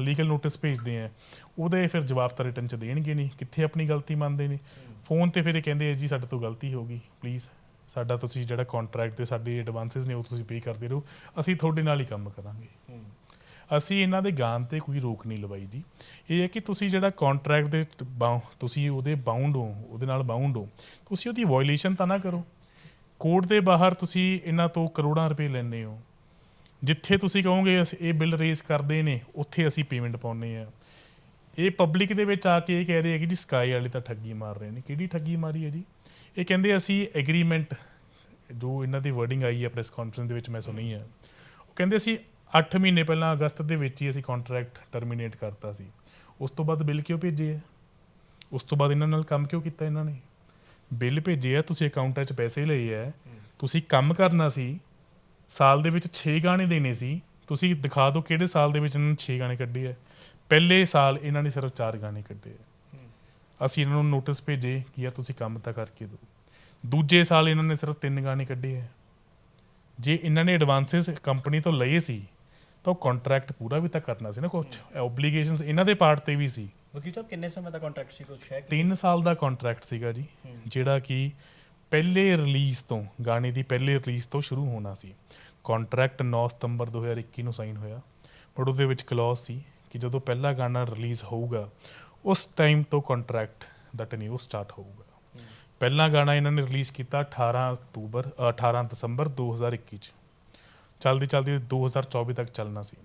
ਲੀਗਲ ਨੋਟਿਸ ਭੇਜਦੇ ਆ ਉਹਦੇ ਫਿਰ ਜਵਾਬ ਤਾਂ ਰਿਟਰਨ ਚ ਦੇਣਗੇ ਨਹੀਂ ਕਿੱਥੇ ਆਪਣੀ ਗਲਤੀ ਮੰਨਦੇ ਨੇ? ਫੋਨ ਤੇ ਫਿਰ ਇਹ ਕਹਿੰਦੇ ਜੀ ਸਾਡੇ ਤੋਂ ਗਲਤੀ ਹੋ ਗਈ ਪਲੀਜ਼ ਸਾਡਾ ਤੁਸੀਂ ਜਿਹੜਾ ਕੰਟਰੈਕਟ ਤੇ ਸਾਡੇ ਐਡਵਾਂਸਸ ਨੇ ਉਹ ਤੁਸੀਂ ਪੇ ਕਰਦੇ ਰਹੋ ਅਸੀਂ ਤੁਹਾਡੇ ਨਾਲ ਹੀ ਕੰਮ ਕਰਾਂਗੇ। ਅਸੀਂ ਇਹਨਾਂ ਦੇ ਗਾਨ ਤੇ ਕੋਈ ਰੋਕ ਨਹੀਂ ਲਵਾਈ ਜੀ। ਇਹ ਹੈ ਕਿ ਤੁਸੀਂ ਜਿਹੜਾ ਕੰਟਰੈਕਟ ਦੇ ਤੁਸੀਂ ਉਹਦੇ ਬਾਉਂਡ ਹੋ ਉਹਦੇ ਨਾਲ ਬਾਉਂਡ ਹੋ ਤੁਸੀਂ ਉਹਦੀ ਵਾਇਲੇਸ਼ਨ ਤਾਂ ਨਾ ਕਰੋ। ਕੋਰਟ ਦੇ ਬਾਹਰ ਤੁਸੀਂ ਇਹਨਾਂ ਤੋਂ ਕਰੋੜਾਂ ਰੁਪਏ ਲੈਂਦੇ ਹੋ। ਜਿੱਥੇ ਤੁਸੀਂ ਕਹੋਗੇ ਅਸੀਂ ਇਹ ਬਿੱਲ ਰੇਜ਼ ਕਰਦੇ ਨੇ ਉੱਥੇ ਅਸੀਂ ਪੇਮੈਂਟ ਪਾਉਨੇ ਆ ਇਹ ਪਬਲਿਕ ਦੇ ਵਿੱਚ ਆ ਕੇ ਇਹ ਕਹਿ ਰਹੇ ਹੈ ਕਿ ਜੀ ਸਕਾਈ ਵਾਲੇ ਤਾਂ ਠੱਗੀ ਮਾਰ ਰਹੇ ਨੇ। ਕਿਹੜੀ ਠੱਗੀ ਮਾਰੀ ਹੈ ਜੀ? ਇਹ ਕਹਿੰਦੇ ਅਸੀਂ ਐਗਰੀਮੈਂਟ ਜੋ ਇਹਨਾਂ ਦੀ ਵਰਡਿੰਗ ਆਈ ਹੈ ਪ੍ਰੈਸ ਕਾਨਫਰੰਸ ਦੇ ਵਿੱਚ ਮੈਂ ਸੁਣੀ ਹੈ, ਉਹ ਕਹਿੰਦੇ ਅਸੀਂ 8 ਮਹੀਨੇ ਪਹਿਲਾਂ ਅਗਸਤ ਦੇ ਵਿੱਚ ਹੀ ਅਸੀਂ ਕੰਟਰੈਕਟ ਟਰਮੀਨੇਟ ਕਰਤਾ ਸੀ। ਉਸ ਤੋਂ ਬਾਅਦ ਬਿੱਲ ਕਿਉਂ ਭੇਜੇ ਹੈ? ਉਸ ਤੋਂ ਬਾਅਦ ਇਹਨਾਂ ਨਾਲ ਕੰਮ ਕਿਉਂ ਕੀਤਾ ਇਹਨਾਂ ਨੇ? ਬਿੱਲ ਭੇਜੇ ਆ ਤੁਸੀਂ ਅਕਾਊਂਟਾਂ 'ਚ ਪੈਸੇ ਲਏ ਆ ਤੁਸੀਂ ਕੰਮ ਕਰਨਾ ਸੀ, ਸਾਲ ਦੇ ਵਿੱਚ 6 ਗਾਣੇ ਦੇਣੇ ਸੀ, ਤੁਸੀਂ ਦਿਖਾ ਦਿਓ ਕਿਹੜੇ ਸਾਲ ਦੇ ਵਿੱਚ ਇਹਨਾਂ ਨੇ 6 ਗਾਣੇ ਕੱਢੇ ਆ ਪਹਿਲੇ ਸਾਲ ਇਹਨਾਂ ਨੇ ਸਿਰਫ 4 ਗਾਣੇ ਕੱਢੇ ਆ ਅਸੀਂ ਇਹਨਾਂ ਨੂੰ ਨੋਟਿਸ ਭੇਜੇ ਕਿ ਯਾਰ ਤੁਸੀਂ ਕੰਮ ਤਾਂ ਕਰਕੇ ਦਿਓ। ਦੂਜੇ ਸਾਲ ਇਹਨਾਂ ਨੇ ਸਿਰਫ 3 ਗਾਣੇ ਕੱਢੇ ਆ ਜੇ ਇਹਨਾਂ ਨੇ ਐਡਵਾਂਸਸ ਕੰਪਨੀ ਤੋਂ ਲਏ ਸੀ ਤਾਂ ਉਹ ਕੰਟਰੈਕਟ ਪੂਰਾ ਵੀ ਤਾਂ ਕਰਨਾ ਸੀ ਨਾ ਕੁਝ ਓਬਲੀਗੇਸ਼ਨਸ ਇਹਨਾਂ ਦੇ ਪਾਰਟ ਤੇ ਵੀ ਸੀ। ਵਕੀਲ ਸਾਹਿਬ ਕਿੰਨੇ ਸਮੇਂ ਦਾ ਕੰਟਰੈਕਟ ਸੀ ਕੁਝ ਹੈ 3 ਸਾਲ ਦਾ ਕੰਟਰੈਕਟ ਸੀਗਾ ਜੀ ਜਿਹੜਾ ਕਿ ਪਹਿਲੇ ਰਿਲੀਜ਼ ਤੋਂ ਗਾਣੇ ਦੀ ਪਹਿਲੇ ਰਿਲੀਜ਼ ਤੋਂ ਸ਼ੁਰੂ ਹੋਣਾ ਸੀ। ਕੰਟਰੈਕਟ 9 ਸਤੰਬਰ 2021 ਨੂੰ ਸਾਈਨ ਹੋਇਆ। ਪਰ ਉਹਦੇ ਵਿੱਚ ਕਲੌਜ਼ ਸੀ ਕਿ ਜਦੋਂ ਪਹਿਲਾ ਗਾਣਾ ਰਿਲੀਜ਼ ਹੋਊਗਾ ਉਸ ਟਾਈਮ ਤੋਂ ਕੰਟਰੈਕਟ ਦਾ ਟੈਨਿਊਰ ਸਟਾਰਟ ਹੋਊਗਾ। ਪਹਿਲਾ ਗਾਣਾ ਇਹਨਾਂ ਨੇ ਰਿਲੀਜ਼ ਕੀਤਾ 18 ਅਕਤੂਬਰ ਅ, 18 ਦਸੰਬਰ 2021 ਚ। ਚਲਦੀ ਚਲਦੀ 2024 ਤੱਕ ਚੱਲਣਾ ਸੀ।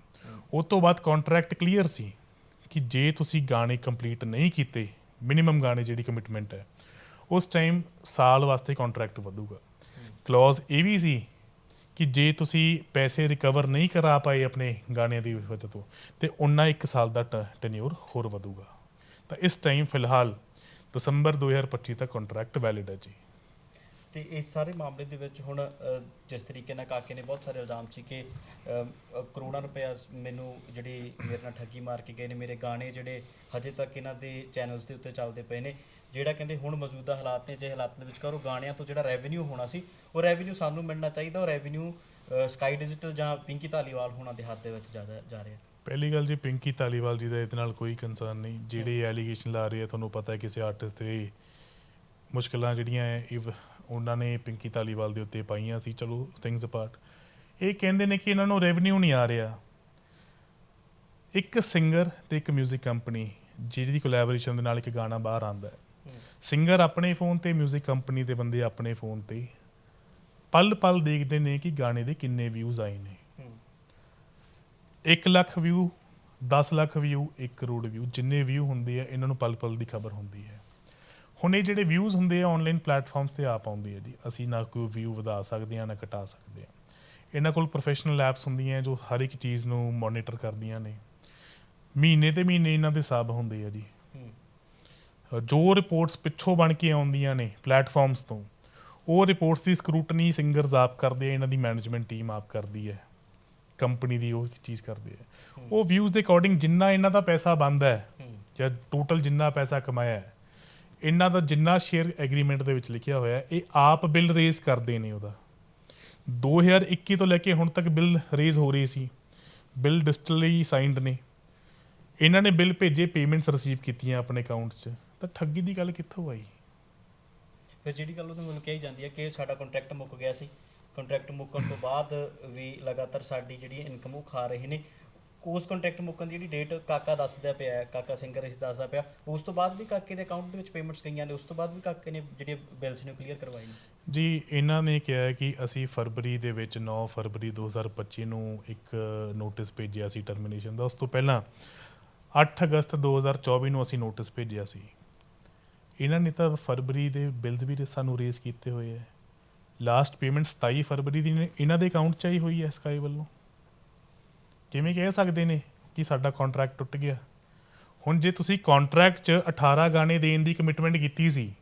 ਉਸ ਤੋਂ ਬਾਅਦ ਕੰਟਰੈਕਟ ਕਲੀਅਰ ਸੀ ਕਿ ਜੇ ਤੁਸੀਂ ਗਾਣੇ ਕੰਪਲੀਟ ਨਹੀਂ ਕੀਤੇ ਮਿਨੀਮਮ ਗਾਣੇ ਜਿਹੜੀ ਕਮਿਟਮੈਂਟ ਹੈ ਉਸ ਟਾਈਮ ਸਾਲ ਵਾਸਤੇ ਕੰਟਰੈਕਟ ਵਧੂਗਾ। ਕਲੌਜ਼ ਇਹ ਵੀ ਸੀ ਕਿ ਜੇ ਤੁਸੀਂ ਪੈਸੇ ਰਿਕਵਰ ਨਹੀਂ ਕਰਾ ਪਾਏ ਆਪਣੇ ਗਾਣਿਆਂ ਦੀ ਵਜ੍ਹਾ ਤੋਂ ਤੇ ਉਹਨਾਂ ਇੱਕ ਸਾਲ ਦਾ ਟੈਨਿਓਰ ਹੋਰ ਵਧੂਗਾ। ਤਾਂ ਇਸ ਟਾਈਮ ਫਿਲਹਾਲ ਦਸੰਬਰ 2025 ਤੱਕ ਕੰਟਰੈਕਟ ਵੈਲਿਡ ਹੈ ਜੀ। ਤੇ ਇਸ ਸਾਰੇ ਮਾਮਲੇ ਦੇ ਵਿੱਚ ਹੁਣ ਜਿਸ ਤਰੀਕੇ ਨਾਲ ਕਾਕੇ ਨੇ ਬਹੁਤ ਸਾਰੇ ਇਲਜ਼ਾਮ ਸੀ ਕਿ ਕਰੋੜਾਂ ਰੁਪਇਆ ਮੈਨੂੰ ਜਿਹੜੀ ਮੇਰੇ ਨਾਲ ਠੱਗੀ ਮਾਰ ਕੇ ਗਏ ਨੇ, ਮੇਰੇ ਗਾਣੇ ਜਿਹੜੇ ਹਜੇ ਤੱਕ ਇਹਨਾਂ ਦੇ ਚੈਨਲਸ ਦੇ ਉੱਤੇ ਚੱਲਦੇ ਪਏ ਨੇ, ਜਿਹੜਾ ਕਹਿੰਦੇ ਹੁਣ ਮੌਜੂਦਾ ਹਾਲਾਤ ਨੇ, ਜੇ ਹਾਲਾਤ ਦੇ ਵਿਚਕਾਰ ਉਹ ਗਾਣਿਆਂ ਤੋਂ ਜਿਹੜਾ ਰੈਵਨਿਊ ਹੋਣਾ ਸੀ, ਉਹ ਰੈਵਨਿਊ ਸਾਨੂੰ ਮਿਲਣਾ ਚਾਹੀਦਾ, ਉਹ ਰੈਵਨਿਊ ਸਕਾਈ ਡਿਜੀਟਲ ਜਾਂ ਪਿੰਕੀ ਧਾਲੀਵਾਲ ਹੋਣਾ ਦੇ ਹੱਥ ਦੇ ਵਿੱਚ ਜ਼ਿਆਦਾ, ਜਾ ਰਿਹਾ। ਪਹਿਲੀ ਗੱਲ ਜੀ ਪਿੰਕੀ ਤਾਲੀਵਾਲ ਜੀ ਦਾ ਇਹਦੇ ਨਾਲ ਕੋਈ ਕੰਸਰਨ ਨਹੀਂ ਜਿਹੜੇ ਐਲੀਗੇਸ਼ਨ ਲਾ ਰਹੇ ਆ ਤੁਹਾਨੂੰ ਪਤਾ ਹੈ ਕਿਸੇ ਆਰਟਿਸਟ ਤੇ ਮੁਸ਼ਕਲਾਂ ਜਿਹੜੀਆਂ ਹੈ ਇਵ ਉਹਨਾਂ ਨੇ ਪਿੰਕੀ ਤਾਲੀਵਾਲ ਦੇ ਉੱਤੇ ਪਾਈਆਂ ਸੀ ਚਲੋ ਥਿੰਗਸ ਅਪਾਰਟ ਇਹ ਕਹਿੰਦੇ ਨੇ ਕਿ ਇਹਨਾਂ ਨੂੰ ਰੈਵਨਿਊ ਨਹੀਂ ਆ ਰਿਹਾ ਇੱਕ ਸਿੰਗਰ ਤੇ ਇੱਕ 뮤직 ਕੰਪਨੀ ਜਿਹਦੀ ਕੋਲੈਬੋਰੇਸ਼ਨ ਦੇ ਨਾਲ ਇੱਕ ਗਾਣਾ ਬਾਹਰ ਆਂਦਾ ਹੈ ਸਿੰਗਰ ਆਪਣੇ ਫੋਨ ਤੇ 뮤직 ਕੰਪਨੀ ਦੇ ਬੰਦੇ ਆਪਣੇ ਫੋਨ ਤੇ ਪਲ ਪਲ ਦੇਖਦੇ ਨੇ ਕਿ ਗਾਣੇ ਦੇ ਕਿੰਨੇ ਵਿਊਜ਼ ਆਏ ਨੇ 1 lakh view 10 lakh view 1 crore view ਜਿੰਨੇ ਵਿਊ ਹੁੰਦੇ ਆ ਇਹਨਾਂ ਨੂੰ ਪਲ ਪਲ ਦੀ ਖਬਰ ਹੁੰਦੀ ਹੈ। ਹੁਣ ਇਹ ਜਿਹੜੇ ਵਿਊਜ਼ ਹੁੰਦੇ ਆ ਆਨਲਾਈਨ ਪਲੇਟਫਾਰਮਸ ਤੇ ਆਪ ਆਉਂਦੇ ਆ ਜੀ। ਅਸੀਂ ਨਾ ਕੋਈ ਵਿਊ ਵਧਾ ਸਕਦੇ ਆ ਨਾ ਘਟਾ ਸਕਦੇ ਆ। ਇਹਨਾਂ ਕੋਲ ਪ੍ਰੋਫੈਸ਼ਨਲ ਐਪਸ ਹੁੰਦੀਆਂ ਜੋ ਹਰ ਇੱਕ ਚੀਜ਼ ਨੂੰ ਮੋਨੀਟਰ ਕਰਦੀਆਂ ਨੇ। ਮਹੀਨੇ ਤੇ ਮਹੀਨੇ ਇਹਨਾਂ ਦੇ ਹਿਸਾਬ ਹੁੰਦੇ ਆ ਜੀ। ਜੋ ਰਿਪੋਰਟਸ ਪਿੱਛੋਂ ਬਣ ਕੇ ਆਉਂਦੀਆਂ ਨੇ ਪਲੇਟਫਾਰਮਸ ਤੋਂ ਉਹ ਰਿਪੋਰਟਸ ਦੀ ਸਕਰੂਟਨੀ ਸਿੰਗਰਸ ਆਪ ਕਰਦੇ ਆ ਇਹਨਾਂ ਦੀ ਮੈਨੇਜਮੈਂਟ ਟੀਮ ਆਪ ਕਰਦੀ ਹੈ। ਕੰਪਨੀ ਦੀ ਉਹ ਚੀਜ਼ ਕਰਦੇ ਆ। ਉਹ ਵਿਊਜ਼ ਦੇ ਅਕੋਰਡਿੰਗ ਜਿੰਨਾ ਇਹਨਾਂ ਦਾ ਪੈਸਾ ਬਣਦਾ ਹੈ ਜਾਂ ਟੋਟਲ ਜਿੰਨਾ ਪੈਸਾ ਕਮਾਇਆ ਹੈ ਇਹਨਾਂ ਦਾ ਜਿੰਨਾ ਸ਼ੇਅਰ ਐਗਰੀਮੈਂਟ ਦੇ ਵਿੱਚ ਲਿਖਿਆ ਹੋਇਆ ਇਹ ਆਪ ਬਿੱਲ ਰੇਜ਼ ਕਰਦੇ ਨੇ ਉਹਦਾ। 2021 ਤੋਂ ਲੈ ਕੇ ਹੁਣ ਤੱਕ ਬਿੱਲ ਰੇਜ਼ ਹੋ ਰਹੀ ਸੀ। ਬਿੱਲ ਡਿਜੀਟਲੀ ਸਾਈਨਡ ਨੇ। ਇਹਨਾਂ ਨੇ ਬਿੱਲ ਭੇਜੇ ਪੇਮੈਂਟਸ ਰਿਸੀਵ ਕੀਤੀਆਂ ਆਪਣੇ ਅਕਾਊਂਟ 'ਚ। ਤਾਂ ਠੱਗੀ ਦੀ ਗੱਲ ਕਿੱਥੋਂ ਆਈ? ਫਿਰ ਜਿਹੜੀ ਗੱਲ ਵੱਲੋਂ ਕਹੀ ਜਾਂਦੀ ਹੈ ਕਿ ਸਾਡਾ ਕੰਟਰੈਕਟ ਮੁੱਕ ਗਿਆ ਸੀ। ਕੰਟਰੈਕਟ ਮੁੱਕਣ ਤੋਂ ਬਾਅਦ ਵੀ ਲਗਾਤਾਰ ਸਾਡੀ ਜਿਹੜੀ ਇਨਕਮ ਉਹ ਖਾ ਰਹੇ ਨੇ। ਉਸ ਕੰਟਰੈਕਟ ਮੁੱਕਣ ਦੀ ਜਿਹੜੀ ਡੇਟ ਕਾਕਾ ਦੱਸਦਾ ਪਿਆ ਹੈ, ਕਾਕਾ ਸਿੰਗਰ ਇਸ ਦੱਸਦਾ ਪਿਆ ਉਸ ਤੋਂ ਬਾਅਦ ਵੀ ਕਾਕੇ ਦੇ ਅਕਾਊਂਟ ਦੇ ਵਿੱਚ ਪੇਮੈਂਟਸ ਗਈਆਂ ਨੇ ਉਸ ਤੋਂ ਬਾਅਦ ਵੀ ਕਾਕੇ ਨੇ ਜਿਹੜੇ ਬਿਲਸ ਨੇ ਕਲੀਅਰ ਕਰਵਾਏ ਨੇ। ਜੀ ਇਹਨਾਂ ਨੇ ਕਿਹਾ ਹੈ ਕਿ ਅਸੀਂ ਫਰਵਰੀ ਦੇ ਵਿੱਚ 9 ਫਰਵਰੀ 2025 ਨੂੰ ਇੱਕ ਨੋਟਿਸ ਭੇਜਿਆ ਸੀ ਟਰਮੀਨੇਸ਼ਨ ਦਾ। ਉਸ ਤੋਂ ਪਹਿਲਾਂ 8 ਅਗਸਤ 2024 ਨੂੰ ਅਸੀਂ ਨੋਟਿਸ ਭੇਜਿਆ ਸੀ। ਇਹਨਾਂ ਨੇ ਤਾਂ ਫਰਵਰੀ ਦੇ ਬਿੱਲਸ ਵੀ ਸਾਨੂੰ ਰੇਜ਼ ਕੀਤੇ ਹੋਏ ਹੈ। ਲਾਸਟ ਪੇਮੈਂਟ 27 ਫਰਵਰੀ ਦੀ ਇਹਨਾਂ ਦੇ ਅਕਾਊਂਟ 'ਚ ਆਈ ਹੋਈ ਹੈ ਸਕਾਈ ਵੱਲੋਂ। ਕਿਵੇਂ ਕਹਿ ਸਕਦੇ ਨੇ ਕਿ ਸਾਡਾ ਕੰਟਰੈਕਟ ਟੁੱਟ ਗਿਆ? ਹੁਣ ਜੇ ਤੁਸੀਂ ਕੰਟਰੈਕਟ 'ਚ 18 ਗਾਣੇ ਦੇਣ ਦੀ ਕਮਿਟਮੈਂਟ ਕੀਤੀ ਸੀ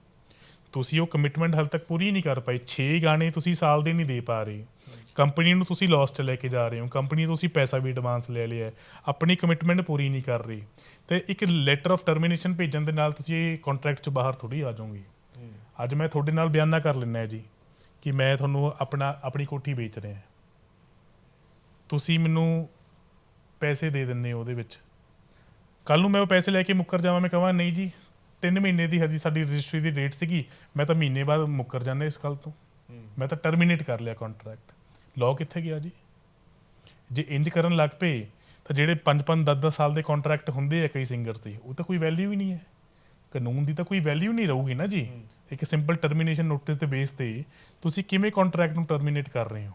ਤੁਸੀਂ ਉਹ ਕਮਿਟਮੈਂਟ ਹਾਲ ਤੱਕ ਪੂਰੀ ਨਹੀਂ ਕਰ ਪਾਏ। 6 ਗਾਣੇ ਤੁਸੀਂ ਸਾਲ ਦੇ ਨਹੀਂ ਦੇ ਪਾ ਰਹੇ। ਕੰਪਨੀ ਨੂੰ ਤੁਸੀਂ ਲਾਸ 'ਚ ਲੈ ਕੇ ਜਾ ਰਹੇ ਹੋ। ਕੰਪਨੀ ਤੋਂ ਤੁਸੀਂ ਪੈਸਾ ਵੀ ਐਡਵਾਂਸ ਲੈ ਲਿਆ ਆਪਣੀ ਕਮਿਟਮੈਂਟ ਪੂਰੀ ਨਹੀਂ ਕਰ ਰਹੀ। ਤੇ ਇੱਕ ਲੈਟਰ ਆਫ ਟਰਮੀਨੇਸ਼ਨ ਭੇਜਣ ਦੇ ਨਾਲ ਤੁਸੀਂ ਇਹ ਕੰਟਰੈਕਟ 'ਚ ਬਾਹਰ ਥੋੜੀ ਆ ਜਾਓਗੇ। ਅੱਜ ਮੈਂ ਤੁਹਾਡੇ ਨਾਲ ਬਿਆਨਾ ਕਰ ਲੈਣਾ ਹੈ ਜੀ। ਕਿ ਮੈਂ ਤੁਹਾਨੂੰ ਆਪਣਾ ਆਪਣੀ ਕੋਠੀ ਵੇਚ ਰਿਹਾ ਤੁਸੀਂ ਮੈਨੂੰ ਪੈਸੇ ਦੇ ਦਿੰਨੇ ਉਹਦੇ ਵਿੱਚ। ਕੱਲ ਨੂੰ ਮੈਂ ਉਹ ਪੈਸੇ ਲੈ ਕੇ ਮੁੱਕਰ ਜਾਵਾਂ ਮੈਂ ਕਹਾਂ ਨਹੀਂ ਜੀ 3 ਮਹੀਨੇ ਦੀ ਹਜੀ ਸਾਡੀ ਰਜਿਸਟਰੀ ਦੀ ਡੇਟ ਸੀਗੀ ਮੈਂ ਤਾਂ ਮਹੀਨੇ ਬਾਅਦ ਮੁੱਕਰ ਜਾਂਦਾ ਇਸ ਗੱਲ ਤੋਂ। ਮੈਂ ਤਾਂ ਟਰਮੀਨੇਟ ਕਰ ਲਿਆ ਕੰਟਰੈਕਟ ਲਾਅ ਕਿੱਥੇ ਗਿਆ ਜੀ? ਜੇ ਇੰਜ ਕਰਨ ਲੱਗ ਪਏ ਤਾਂ ਜਿਹੜੇ 5-5 10-10 ਸਾਲ ਦੇ ਕੰਟਰੈਕਟ ਹੁੰਦੇ ਆ ਕਈ ਸਿੰਗਰਸ ਦੇ ਉਹ ਤਾਂ ਕੋਈ ਵੈਲਿਊ ਹੀ ਨਹੀਂ ਹੈ। ਕਾਨੂੰਨ ਦੀ ਤਾਂ ਕੋਈ ਵੈਲਿਊ ਨਹੀਂ ਰਹੂਗੀ ਨਾ ਜੀ। ਇੱਕ ਸਿੰਪਲ ਟਰਮੀਨੇਸ਼ਨ ਨੋਟਿਸ ਦੇ ਬੇਸ ਤੇ ਤੁਸੀਂ ਕਿਵੇਂ ਕੰਟਰੈਕਟ ਨੂੰ ਟਰਮੀਨੇਟ ਕਰ ਰਹੇ ਹੋ?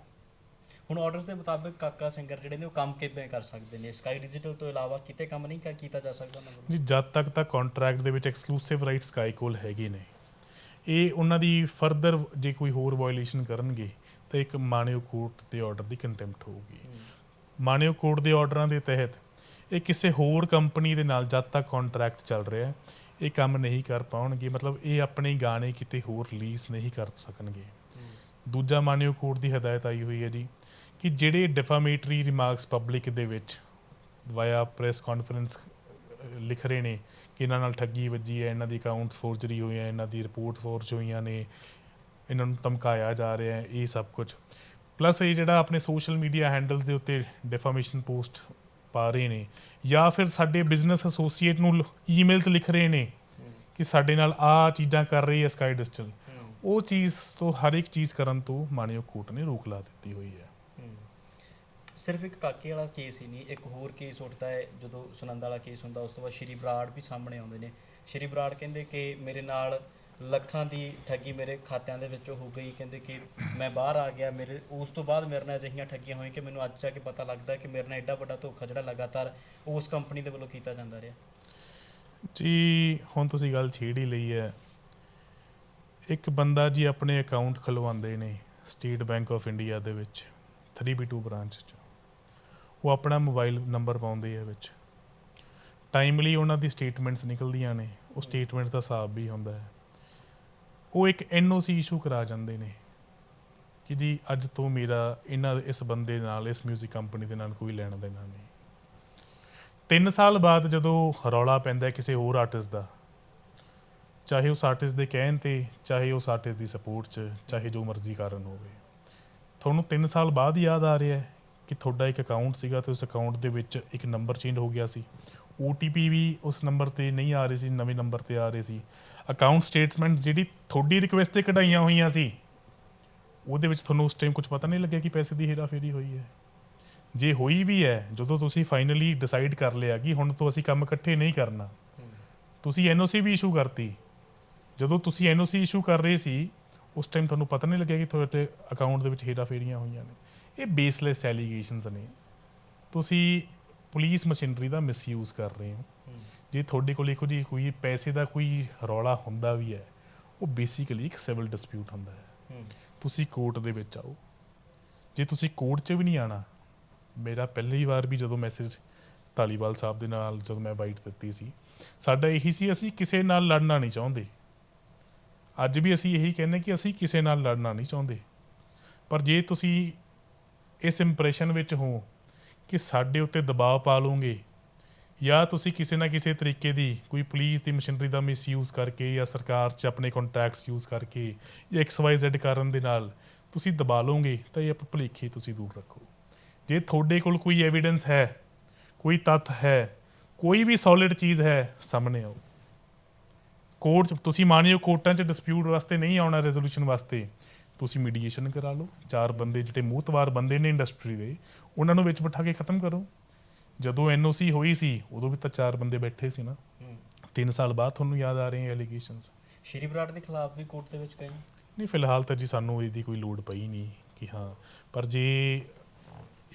ਹੁਣ ਆਰਡਰਸ ਦੇ ਮੁਤਾਬਿਕ ਕਾਕਾ ਸਿੰਗਰ ਜਿਹੜੇ ਨੇ ਉਹ ਕੰਮ ਕਿਵੇਂ ਕਰ ਸਕਦੇ ਨੇ? ਸਕਾਈ ਡਿਜੀਟਲ ਤੋਂ ਇਲਾਵਾ ਕਿਤੇ ਕੰਮ ਨਹੀਂ ਕੀਤਾ ਜਾ ਸਕਦਾ ਜੀ ਜਦ ਤੱਕ ਤਾਂ ਕੰਟਰੈਕਟ ਦੇ ਵਿੱਚ ਐਕਸਕਲੂਸਿਵ ਰਾਈਟ ਸਕਾਈ ਕੋਲ ਹੈਗੇ ਨੇ। ਇਹ ਉਹਨਾਂ ਦੀ ਫਰਦਰ ਜੇ ਕੋਈ ਹੋਰ ਵਾਇਓਲੇਸ਼ਨ ਕਰਨਗੇ ਤਾਂ ਇੱਕ ਮਾਨਿਓ ਕੋਰਟ ਦੇ ਆਰਡਰ ਦੀ ਕੰਟੈਂਪਟ ਹੋਊਗੀ। ਮਾਨਿਓ ਕੋਰਟ ਦੇ ਆਰਡਰਾਂ ਦੇ ਤਹਿਤ ਇਹ ਕਿਸੇ ਹੋਰ ਕੰਪਨੀ ਦੇ ਨਾਲ ਜਦ ਤੱਕ ਕੰਟਰੈਕਟ ਚੱਲ ਰਿਹਾ ਹੈ ਇਹ ਕੰਮ ਨਹੀਂ ਕਰ ਪਾਉਣਗੇ ਮਤਲਬ ਇਹ ਆਪਣੇ ਗਾਣੇ ਕਿਤੇ ਹੋਰ ਰਿਲੀਜ਼ ਨਹੀਂ ਕਰ ਸਕਣਗੇ। ਦੂਜਾ ਮਾਨਿਓ ਕੋਰਟ ਦੀ ਹਦਾਇਤ ਆਈ ਹੋਈ ਹੈ ਜੀ ਕਿ ਜਿਹੜੇ ਡਿਫਾਮੇਟਰੀ ਰਿਮਾਰਕਸ ਪਬਲਿਕ ਦੇ ਵਿੱਚ ਵਾਇਆ ਪ੍ਰੈਸ ਕਾਨਫਰੰਸ ਲਿਖ ਰਹੇ ਨੇ ਕਿ ਇਹਨਾਂ ਨਾਲ ਠੱਗੀ ਵੱਜੀ ਹੈ ਇਹਨਾਂ ਦੀ ਅਕਾਊਂਟਸ ਫੋਰਜਰੀ ਹੋਈ ਹੈ ਇਹਨਾਂ ਦੀ ਰਿਪੋਰਟ ਫੋਰਜ ਹੋਈਆਂ ਨੇ ਇਹਨਾਂ ਨੂੰ ਧਮਕਾਇਆ ਜਾ ਰਿਹਾ ਹੈ ਇਹ ਸਭ ਕੁਝ। ਪਲੱਸ ਇਹ ਜਿਹੜਾ ਆਪਣੇ ਸੋਸ਼ਲ ਮੀਡੀਆ ਹੈਂਡਲਸ ਦੇ ਉੱਤੇ ਡਿਫਾਮੇਸ਼ਨ ਪੋਸਟ ਪਾ ਰਹੇ ਨੇ ਜਾਂ ਫਿਰ ਸਾਡੇ ਬਿਜ਼ਨਸ ਐਸੋਸੀਏਟ ਨੂੰ ਈਮੇਲਸ ਲਿਖ ਰਹੇ ਨੇ ਕਿ ਸਾਡੇ ਨਾਲ ਆ ਚੀਜ਼ਾਂ ਕਰ ਰਹੀ ਹੈ ਸਕਾਈ ਡਿਜੀਟਲ ਉਹ ਚੀਜ਼ ਤੋਂ ਹਰ ਇੱਕ ਚੀਜ਼ ਕਰਨ ਤੋਂ ਮਾਨਯੋਗ ਕੋਰਟ ਨੇ ਰੋਕ ਲਾ ਦਿੱਤੀ ਹੋਈ ਹੈ। ਸਿਰਫ ਇੱਕ ਕਾਕੇ ਵਾਲਾ ਕੇਸ ਹੀ ਨਹੀਂ, ਇੱਕ ਹੋਰ ਕੇਸ ਉੱਠਦਾ ਹੈ, ਜਦੋਂ ਸੁਨੰਦ ਵਾਲਾ ਕੇਸ ਹੁੰਦਾ, ਉਸ ਤੋਂ ਬਾਅਦ ਸ਼੍ਰੀ ਬਰਾੜ ਵੀ ਸਾਹਮਣੇ ਆਉਂਦੇ ਨੇ। ਸ਼੍ਰੀ ਬਰਾੜ ਕਹਿੰਦੇ ਕਿ ਮੇਰੇ ਨਾਲ ਲੱਖਾਂ ਦੀ ਠੱਗੀ ਮੇਰੇ ਖਾਤਿਆਂ ਦੇ ਵਿੱਚੋਂ ਹੋ ਗਈ। ਕਹਿੰਦੇ ਕਿ ਮੈਂ ਬਾਹਰ ਆ ਗਿਆ। ਮੇਰੇ, ਉਸ ਤੋਂ ਬਾਅਦ ਮੇਰੇ ਨਾਲ ਅਜਿਹੀਆਂ ਠੱਗੀਆਂ ਹੋਈਆਂ ਕਿ ਮੈਨੂੰ ਅੱਜ ਜਾ ਕੇ ਪਤਾ ਲੱਗਦਾ ਕਿ ਮੇਰੇ ਨਾਲ ਐਡਾ ਵੱਡਾ ਧੋਖਾ ਜਿਹੜਾ ਲਗਾਤਾਰ ਉਸ ਕੰਪਨੀ ਦੇ ਵੱਲੋਂ ਕੀਤਾ ਜਾਂਦਾ ਰਿਹਾ। ਜੀ, ਹੁਣ ਤੁਸੀਂ ਗੱਲ ਛੇੜ ਹੀ ਲਈ ਹੈ। ਇੱਕ ਬੰਦਾ ਜੀ ਆਪਣੇ ਅਕਾਊਂਟ ਖੁਲਵਾਉਂਦੇ ਨੇ ਸਟੇਟ ਬੈਂਕ ਆਫ ਇੰਡੀਆ ਦੇ ਵਿੱਚ 3B2 ਬ੍ਰਾਂਚ 'ਚ। ਉਹ ਆਪਣਾ ਮੋਬਾਈਲ ਨੰਬਰ ਪਾਉਂਦੇ ਆ ਵਿੱਚ। ਟਾਈਮਲੀ ਉਹਨਾਂ ਦੀ ਸਟੇਟਮੈਂਟਸ ਨਿਕਲਦੀਆਂ ਨੇ। ਉਹ ਸਟੇਟਮੈਂਟ ਦਾ ਹਿਸਾਬ ਵੀ ਹੁੰਦਾ ਹੈ। ਉਹ ਇੱਕ ਐਨਓਸੀ ਇਸ਼ੂ ਕਰਾ ਜਾਂਦੇ ਨੇ ਕਿ ਜੀ ਅੱਜ ਤੋਂ ਮੇਰਾ ਇਹਨਾਂ ਇਸ ਬੰਦੇ ਨਾਲ, ਇਸ 뮤직 ਕੰਪਨੀ ਦੇ ਨਾਲ ਕੋਈ ਲੈਣਾ ਦੇਣਾ ਨਹੀਂ। ਤਿੰਨ ਸਾਲ ਬਾਅਦ ਜਦੋਂ ਰੌਲਾ ਪੈਂਦਾ ਕਿਸੇ ਹੋਰ ਆਰਟਿਸਟ ਦਾ, ਚਾਹੇ ਉਸ ਆਰਟਿਸਟ ਦੇ ਕਹਿਣ ਤੇ, ਚਾਹੇ ਉਸ ਆਰਟਿਸਟ ਦੀ ਸਪੋਰਟ 'ਚ, ਚਾਹੇ ਜੋ ਮਰਜ਼ੀ ਕਾਰਨ ਹੋਵੇ। ਤੁਹਾਨੂੰ 3 ਸਾਲ ਬਾਅਦ ਯਾਦ ਆ ਰਿਹਾ ਹੈ ਕਿ ਤੁਹਾਡਾ ਇੱਕ ਅਕਾਊਂਟ ਸੀਗਾ ਤੇ ਉਸ ਅਕਾਊਂਟ ਦੇ ਵਿੱਚ ਇੱਕ ਨੰਬਰ ਚੇਂਜ ਹੋ ਗਿਆ ਸੀ। OTP ਵੀ ਉਸ ਨੰਬਰ ਤੇ ਨਹੀਂ ਆ ਰਹੀ ਸੀ, ਨਵੇਂ ਨੰਬਰ ਤੇ ਆ ਰਹੇ ਸੀ। ਅਕਾਊਂਟ ਸਟੇਟਮੈਂਟ ਜਿਹੜੀ ਤੁਹਾਡੀ ਰਿਕੁਐਸਟ ਤੇ ਕਢਾਈਆਂ ਹੋਈਆਂ ਸੀ, ਉਹਦੇ ਵਿੱਚ ਤੁਹਾਨੂੰ ਉਸ ਟਾਈਮ ਕੁਝ ਪਤਾ ਨਹੀਂ ਲੱਗਿਆ ਕਿ ਪੈਸੇ ਦੀ ਹੇਰਾਫੇਰੀ ਹੋਈ ਹੈ। ਜੇ ਹੋਈ ਵੀ ਹੈ, ਜਦੋਂ ਤੁਸੀਂ ਫਾਈਨਲੀ ਡਿਸਾਈਡ ਕਰ ਲਿਆ ਕਿ ਹੁਣ ਤੋਂ ਅਸੀਂ ਕੰਮ ਇਕੱਠੇ ਨਹੀਂ ਕਰਨਾ, ਤੁਸੀਂ ਐਨਓਸੀ ਵੀ ਇਸ਼ੂ ਕਰਤੀ। ਜਦੋਂ ਤੁਸੀਂ ਐਨਓਸੀ ਇਸ਼ੂ ਕਰ ਰਹੇ ਸੀ, ਉਸ ਟਾਈਮ ਤੁਹਾਨੂੰ ਪਤਾ ਨਹੀਂ ਲੱਗਿਆ ਕਿ ਤੁਹਾਡੇ ਅਕਾਊਂਟ ਦੇ ਵਿੱਚ ਹੇਰਾਫੇਰੀਆਂ ਹੋਈਆਂ ਨੇ। ਇਹ ਬੇਸਲੈਸ ਐਲੀਗੇਸ਼ਨਸ ਨੇ। ਤੁਸੀਂ ਪੁਲਿਸ ਮਸ਼ੀਨਰੀ ਦਾ ਮਿਸਯੂਜ਼ ਕਰ ਰਹੇ ਹੋ। ਜੇ ਤੁਹਾਡੇ ਕੋਲ ਇਹੋ ਜਿਹੀ ਕੋਈ ਪੈਸੇ ਦਾ ਕੋਈ ਰੌਲਾ ਹੁੰਦਾ ਵੀ ਹੈ ਉਹ ਬੇਸਿਕਲੀ ਇੱਕ ਸਿਵਲ ਡਿਸਪਿਊਟ ਹੁੰਦਾ ਹੈ। ਤੁਸੀਂ ਕੋਰਟ ਦੇ ਵਿੱਚ ਆਓ। ਜੇ ਤੁਸੀਂ ਕੋਰਟ 'ਚ ਵੀ ਨਹੀਂ ਆਣਾ ਮੇਰਾ ਪਹਿਲੀ ਵਾਰ ਵੀ ਜਦੋਂ ਮੈਸੇਜ ਧਾਲੀਵਾਲ ਸਾਹਿਬ ਦੇ ਨਾਲ ਜਦੋਂ ਮੈਂ ਬਾਈਟ ਦਿੱਤੀ ਸੀ ਸਾਡਾ ਇਹੀ ਸੀ ਅਸੀਂ ਕਿਸੇ ਨਾਲ ਲੜਨਾ ਨਹੀਂ ਚਾਹੁੰਦੇ। ਅੱਜ ਵੀ ਅਸੀਂ ਇਹੀ ਕਹਿੰਦੇ ਕਿ ਅਸੀਂ ਕਿਸੇ ਨਾਲ ਲੜਨਾ ਨਹੀਂ ਚਾਹੁੰਦੇ। ਪਰ ਜੇ ਤੁਸੀਂ ਇਸ ਇੰਪ੍ਰੈਸ਼ਨ ਵਿੱਚ ਹੋ ਕਿ ਸਾਡੇ ਉੱਤੇ ਦਬਾਅ ਪਾ ਲਓਗੇ ਜਾਂ ਤੁਸੀਂ ਕਿਸੇ ਨਾ ਕਿਸੇ ਤਰੀਕੇ ਦੀ ਕੋਈ ਪੁਲਿਸ ਦੀ ਮਸ਼ੀਨਰੀ ਦਾ ਮਿਸਯੂਜ਼ ਕਰਕੇ ਜਾਂ ਸਰਕਾਰ 'ਚ ਆਪਣੇ ਕੰਟੈਕਟਸ ਯੂਜ਼ ਕਰਕੇ ਜਾਂ XYZ ਕਾਰਨ ਦੇ ਨਾਲ ਤੁਸੀਂ ਦਬਾ ਲਓਗੇ, ਤਾਂ ਇਹ ਆਪ ਭੁਲੇਖੇ ਤੁਸੀਂ ਦੂਰ ਰੱਖੋ। ਜੇ ਤੁਹਾਡੇ ਕੋਲ ਕੋਈ ਐਵੀਡੈਂਸ ਹੈ, ਕੋਈ ਤੱਥ ਹੈ, ਕੋਈ ਵੀ ਸੋਲਿਡ ਚੀਜ਼ ਹੈ, ਸਾਹਮਣੇ ਆਓ। ਕੋਰਟ 'ਚ- ਤੁਸੀਂ ਮਾਨਿਓ ਕੋਰਟਾਂ 'ਚ ਡਿਸਪਿਊਟ ਵਾਸਤੇ ਨਹੀਂ ਆਉਣਾ ਰੈਜ਼ੋਲੂਸ਼ਨ ਵਾਸਤੇ, ਤੁਸੀਂ ਮੀਡੀਏਸ਼ਨ ਕਰਾ ਲਓ। ਚਾਰ ਬੰਦੇ ਜਿਹੜੇ ਮੂਤਵਾਰ ਬੰਦੇ ਨੇ ਇੰਡਸਟਰੀ ਦੇ, ਉਹਨਾਂ ਨੂੰ ਵਿੱਚ ਬਿਠਾ ਕੇ ਖਤਮ ਕਰੋ। ਜਦੋਂ ਐਨਓਸੀ ਹੋਈ ਸੀ ਉਦੋਂ ਵੀ ਤਾਂ ਚਾਰ ਬੰਦੇ ਬੈਠੇ ਸੀ ਨਾ। 3 ਸਾਲ ਬਾਅਦ ਤੁਹਾਨੂੰ ਯਾਦ ਆ ਰਹੇ ਐਲੀਗੇਸ਼ਨਸ ਸ਼੍ਰੀ ਬਰਾੜ ਦੇ ਖਿਲਾਫ ਵੀ ਕੋਰਟ ਦੇ ਵਿੱਚ ਗਏ? ਨਹੀਂ ਫਿਲਹਾਲ ਤਾਂ ਜੀ ਸਾਨੂੰ ਇਹਦੀ ਕੋਈ ਲੋੜ ਪਈ ਨਹੀਂ ਕਿ ਹਾਂ ਪਰ ਜੇ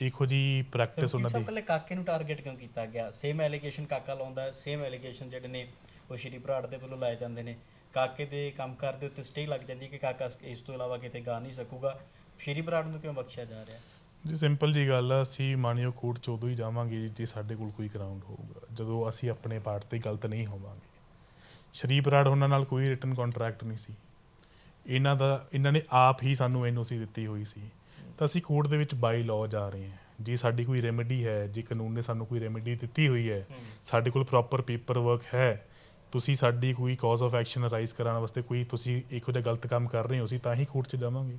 ਇਹੋ ਜੀ ਪ੍ਰੈਕਟਿਸ ਉਹਨਾਂ ਸਭ ਦੀ ਕੱਲੇ ਕਾਕੇ ਨੂੰ ਟਾਰਗੇਟ ਕਿਉਂ ਕੀਤਾ ਗਿਆ? ਸੇਮ ਐਲੀਗੇਸ਼ਨ ਕਾਕਾ ਲਾਉਂਦਾ ਹੈ ਸੇਮ ਐਲੀਗੇਸ਼ਨ ਜਿਹੜੇ ਨੇ ਉਹ ਸ਼੍ਰੀ ਬਰਾੜ ਦੇ ਵੱਲੋਂ ਲਾਏ ਜਾਂਦੇ ਨੇ। ਕਾਕੇ ਦੇ ਕੰਮ ਕਰਦੇ ਉੱਤੇ ਸਟੇ ਲੱਗ ਜਾਂਦੀ ਹੈ ਕਿ ਕਾਕਾ ਇਸ ਤੋਂ ਇਲਾਵਾ ਕਿਤੇ ਗਾ ਨਹੀਂ ਸਕੂਗਾ। ਸ਼੍ਰੀ ਬਰਾੜ ਨੂੰ ਕਿਉਂ ਬਖਸ਼ਿਆ ਜਾ ਰਿਹਾ? ਜੀ ਸਿੰਪਲ ਜੀ ਗੱਲ ਆ ਅਸੀਂ ਮਾਨਿਓ ਕੋਰਟ ਚ ਉਦੋਂ ਹੀ ਜਾਵਾਂਗੇ ਜੇ ਸਾਡੇ ਕੋਲ ਕੋਈ ਗਰਾਊਂਡ ਹੋਊਗਾ। ਜਦੋਂ ਅਸੀਂ ਆਪਣੇ ਪਾਰਟ ਤੇ ਗਲਤ ਨਹੀਂ ਹੋਵਾਂਗੇ। ਸ਼ਰੀਫ ਬਰਾੜ ਉਹਨਾਂ ਨਾਲ ਕੋਈ ਰਿਟਨ ਕੰਟਰੈਕਟ ਨਹੀਂ ਸੀ। ਇਹਨਾਂ ਦਾ ਇਹਨਾਂ ਨੇ ਆਪ ਹੀ ਸਾਨੂੰ ਐਨਓਸੀ ਦਿੱਤੀ ਹੋਈ ਸੀ। ਤਾਂ ਅਸੀਂ ਕੋਰਟ ਦੇ ਵਿੱਚ ਬਾਈ ਲਾਅ ਜਾ ਰਹੇ ਹਾਂ। ਜੇ ਸਾਡੀ ਕੋਈ ਰੈਮੇਡੀ ਹੈ ਜੇ ਕਾਨੂੰਨ ਨੇ ਸਾਨੂੰ ਕੋਈ ਰੈਮੇਡੀ ਦਿੱਤੀ ਹੋਈ ਹੈ ਸਾਡੇ ਕੋਲ ਪ੍ਰੋਪਰ ਪੇਪਰ ਵਰਕ ਹੈ ਤੁਸੀਂ ਸਾਡੀ ਕੋਈ ਕਾਜ਼ ਆਫ ਐਕਸ਼ਨ ਰਾਈਜ਼ ਕਰਾਉਣ ਵਾਸਤੇ ਕੋਈ ਤੁਸੀਂ ਇਹੋ ਜਿਹਾ ਗਲਤ ਕੰਮ ਕਰ ਰਹੇ ਹੋ ਅਸੀਂ ਤਾਂ ਹੀ ਕੋਰਟ 'ਚ ਜਾਵਾਂਗੇ।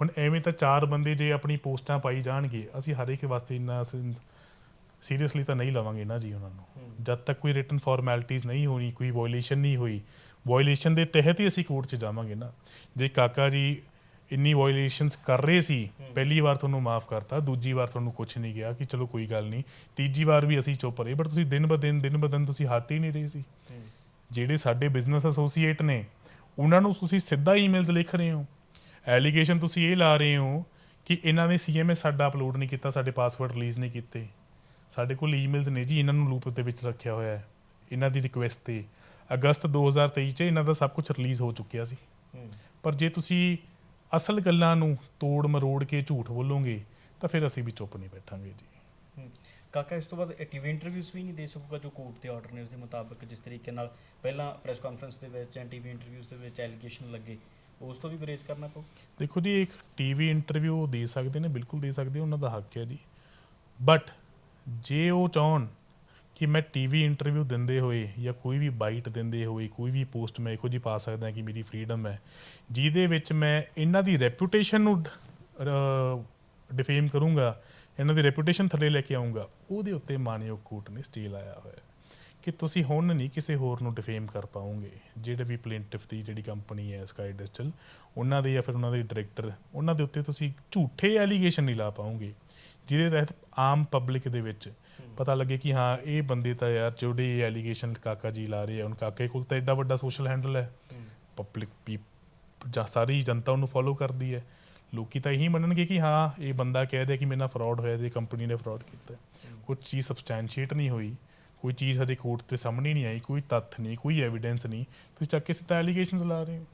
ਹੁਣ ਐਵੇਂ ਤਾਂ ਚਾਰ ਬੰਦੇ ਜੇ ਆਪਣੀ ਪੋਸਟਾਂ ਪਾਈ ਜਾਣਗੇ ਅਸੀਂ ਹਰ ਇੱਕ ਵਾਸਤੇ ਇੰਨਾ ਸੀਰੀਅਸਲੀ ਤਾਂ ਨਹੀਂ ਲਵਾਂਗੇ ਨਾ ਜੀ ਉਹਨਾਂ ਨੂੰ। ਜਦ ਤੱਕ ਕੋਈ ਰਿਟਨ ਫਾਰਮੈਲਿਟੀਜ਼ ਨਹੀਂ ਹੋਣੀ ਕੋਈ ਵਾਇਓਲੇਸ਼ਨ ਨਹੀਂ ਹੋਈ ਵਾਇਓਲੇਸ਼ਨ ਦੇ ਤਹਿਤ ਹੀ ਅਸੀਂ ਕੋਰਟ 'ਚ ਜਾਵਾਂਗੇ ਨਾ। ਜੇ ਕਾਕਾ ਜੀ ਇੰਨੀ ਵਾਇਓਲੇਸ਼ਨਸ ਕਰ ਰਹੇ ਸੀ ਪਹਿਲੀ ਵਾਰ ਤੁਹਾਨੂੰ ਮਾਫ ਕਰਤਾ ਦੂਜੀ ਵਾਰ ਤੁਹਾਨੂੰ ਕੁਝ ਨਹੀਂ ਗਿਆ ਕਿ ਚਲੋ ਕੋਈ ਗੱਲ ਨਹੀਂ ਤੀਜੀ ਵਾਰ ਵੀ ਅਸੀਂ ਚੁੱਪ ਰਹੇ ਬਟ ਤੁਸੀਂ ਦਿਨ ਬ ਦਿਨ ਦਿਨ ਬ ਦਿਨ ਤੁਸੀਂ ਹਟ ਹੀ ਨਹੀਂ ਰਹੇ ਸੀ। ਜਿਹੜੇ ਸਾਡੇ ਬਿਜ਼ਨਸ ਐਸੋਸੀਏਟ ਨੇ ਉਹਨਾਂ ਨੂੰ ਤੁਸੀਂ ਸਿੱਧਾ ਈਮੇਲਸ ਲਿਖ ਰਹੇ ਹੋ। ਐਲੀਗੇਸ਼ਨ ਤੁਸੀਂ ਇਹ ਲਾ ਰਹੇ ਹੋ ਕਿ ਇਹਨਾਂ ਨੇ ਸੀਐਮਐਸ ਸਾਡਾ ਅਪਲੋਡ ਨਹੀਂ ਕੀਤਾ ਸਾਡੇ ਪਾਸਵਰਡ ਰਿਲੀਜ਼ ਨਹੀਂ ਕੀਤੇ। ਸਾਡੇ ਕੋਲ ਈਮੇਲਸ ਨੇ ਜੀ ਇਹਨਾਂ ਨੂੰ ਲੂਪ ਦੇ ਵਿੱਚ ਰੱਖਿਆ ਹੋਇਆ ਹੈ ਇਹਨਾਂ ਦੀ ਰਿਕੁਐਸਟ ਤੇ। ਅਗਸਤ 2023 ਚ ਇਹਨਾਂ ਦਾ ਸਭ ਕੁਝ ਰਿਲੀਜ਼ ਹੋ ਚੁੱਕਿਆ ਸੀ। ਪਰ ਜੇ ਤੁਸੀਂ ਅਸਲ ਗੱਲਾਂ ਨੂੰ ਤੋੜ ਮਰੋੜ ਕੇ ਝੂਠ ਬੋਲੋਗੇ ਤਾਂ ਫਿਰ ਅਸੀਂ ਵੀ ਚੁੱਪ ਨਹੀਂ ਬੈਠਾਂਗੇ ਜੀ। ਕਾਕਾ ਇਸ ਤੋਂ ਬਾਅਦ ਟੀਵੀ ਇੰਟਰਵਿਊਜ਼ ਵੀ ਨਹੀਂ ਦੇ ਸਕੂਗਾ ਜੋ ਕੋਰਟ ਦੇ ਆਰਡਰ ਨੇ ਉਸ ਦੇ ਮੁਤਾਬਕ ਜਿਸ ਤਰੀਕੇ ਨਾਲ ਪਹਿਲਾਂ ਪ੍ਰੈਸ ਕਾਨਫਰੰਸ ਦੇ ਵਿੱਚ ਜਾਂ ਟੀਵੀ ਇੰਟਰਵਿਊਜ਼ ਦੇ ਵਿੱਚ ਐਲੀਗੇਸ਼ਨ ਲੱਗੇ। ਉਸ ਤੋਂ ਵੀ ਗੁਰੇਜ਼ ਕਰਨਾ ਪਊ। ਦੇਖੋ ਜੀ, ਇੱਕ ਟੀਵੀ ਇੰਟਰਵਿਊ ਦੇ ਸਕਦੇ ਨੇ, ਬਿਲਕੁਲ ਦੇ ਸਕਦੇ, ਉਹਨਾਂ ਦਾ ਹੱਕ ਹੈ ਜੀ। ਬਟ ਜੇ ਉਹ ਚਾਹਣ ਕਿ ਮੈਂ ਟੀਵੀ ਇੰਟਰਵਿਊ ਦਿੰਦੇ ਹੋਏ ਜਾਂ ਕੋਈ ਵੀ ਬਾਈਟ ਦਿੰਦੇ ਹੋਏ, ਕੋਈ ਵੀ ਪੋਸਟ ਮੈਂ ਇਹੋ ਜਿਹੀ ਪਾ ਸਕਦਾ ਕਿ ਮੇਰੀ ਫਰੀडम ਹੈ, ਜਿਹਦੇ ਵਿੱਚ ਮੈਂ ਇਹਨਾਂ ਦੀ ਰੈਪਿਊਟੇਸ਼ਨ ਨੂੰ ਡਿਫੇਮ ਕਰੂੰਗਾ, ਇਹਨਾਂ ਦੀ ਰੈਪਿਊਟੇਸ਼ਨ ਥੱਲੇ ਲੈ ਕੇ ਆਉਂਗਾ ਉਹਦੇ ਉੱਤੇ ਮਾਨਯੋਗ ਕੋਰਟ ਨੇ ਸਟੇ ਲਾਇਆ ਹੋਇਆ। ਕਿ ਤੁਸੀਂ ਹੁਣ ਨਹੀਂ ਕਿਸੇ ਹੋਰ ਨੂੰ ਡਿਫੇਮ ਕਰ ਪਾਓਗੇ। ਜਿਹੜੇ ਵੀ ਪਲੇਂਟਿਫ ਦੀ ਜਿਹੜੀ ਕੰਪਨੀ ਹੈ ਸਕਾਈ ਡਿਜੀਟਲ ਉਹਨਾਂ ਦੇ ਜਾਂ ਫਿਰ ਉਹਨਾਂ ਦੇ ਡਾਇਰੈਕਟਰ ਉਹਨਾਂ ਦੇ ਉੱਤੇ ਤੁਸੀਂ ਝੂਠੇ ਐਲੀਗੇਸ਼ਨ ਨਹੀਂ ਲਾ ਪਾਓਗੇ। ਜਿਹਦੇ ਤਹਿਤ ਆਮ ਪਬਲਿਕ ਦੇ ਵਿੱਚ ਪਤਾ ਲੱਗੇ ਕਿ ਹਾਂ ਇਹ ਬੰਦੇ ਤਾਂ ਯਾਰ ਜਿਹੜੇ ਐਲੀਗੇਸ਼ਨ ਕਾਕਾ ਜੀ ਲਾ ਰਹੇ ਆ ਹੁਣ ਕਾਕੇ ਕੋਲ ਤਾਂ ਐਡਾ ਵੱਡਾ ਸੋਸ਼ਲ ਹੈਂਡਲ ਹੈ। ਪਬਲਿਕ ਜਾਂ ਸਾਰੀ ਜਨਤਾ ਉਹਨੂੰ ਫੋਲੋ ਕਰਦੀ ਹੈ। ਲੋਕੀ ਤਾਂ ਇਹੀ ਮੰਨਣਗੇ ਕਿ ਹਾਂ ਇਹ ਬੰਦਾ ਕਹਿ ਦੇ ਕਿ ਮੇਰੇ ਨਾਲ ਫਰਾਡ ਹੋਇਆ ਤੇ ਕੰਪਨੀ ਨੇ ਫਰਾਡ ਕੀਤਾ। ਕੁਝ ਚੀਜ਼ ਸਬਸਟੈਂਸ਼ੀਏਟ ਨਹੀਂ ਹੋਈ। ਕੋਈ ਚੀਜ਼ ਹਜੇ ਕੋਰਟ ਤੇ ਸਾਹਮਣੇ ਨਹੀਂ ਆਈ, ਕੋਈ ਤੱਥ ਨਹੀਂ, ਕੋਈ ਐਵੀਡੈਂਸ ਨਹੀਂ। ਤੁਸੀਂ ਚੱਕ ਕੇ ਸਿੱਧਾ ਐਲੀਗੇਸ਼ਨਸ ਲਾ ਰਹੇ ਹੋ।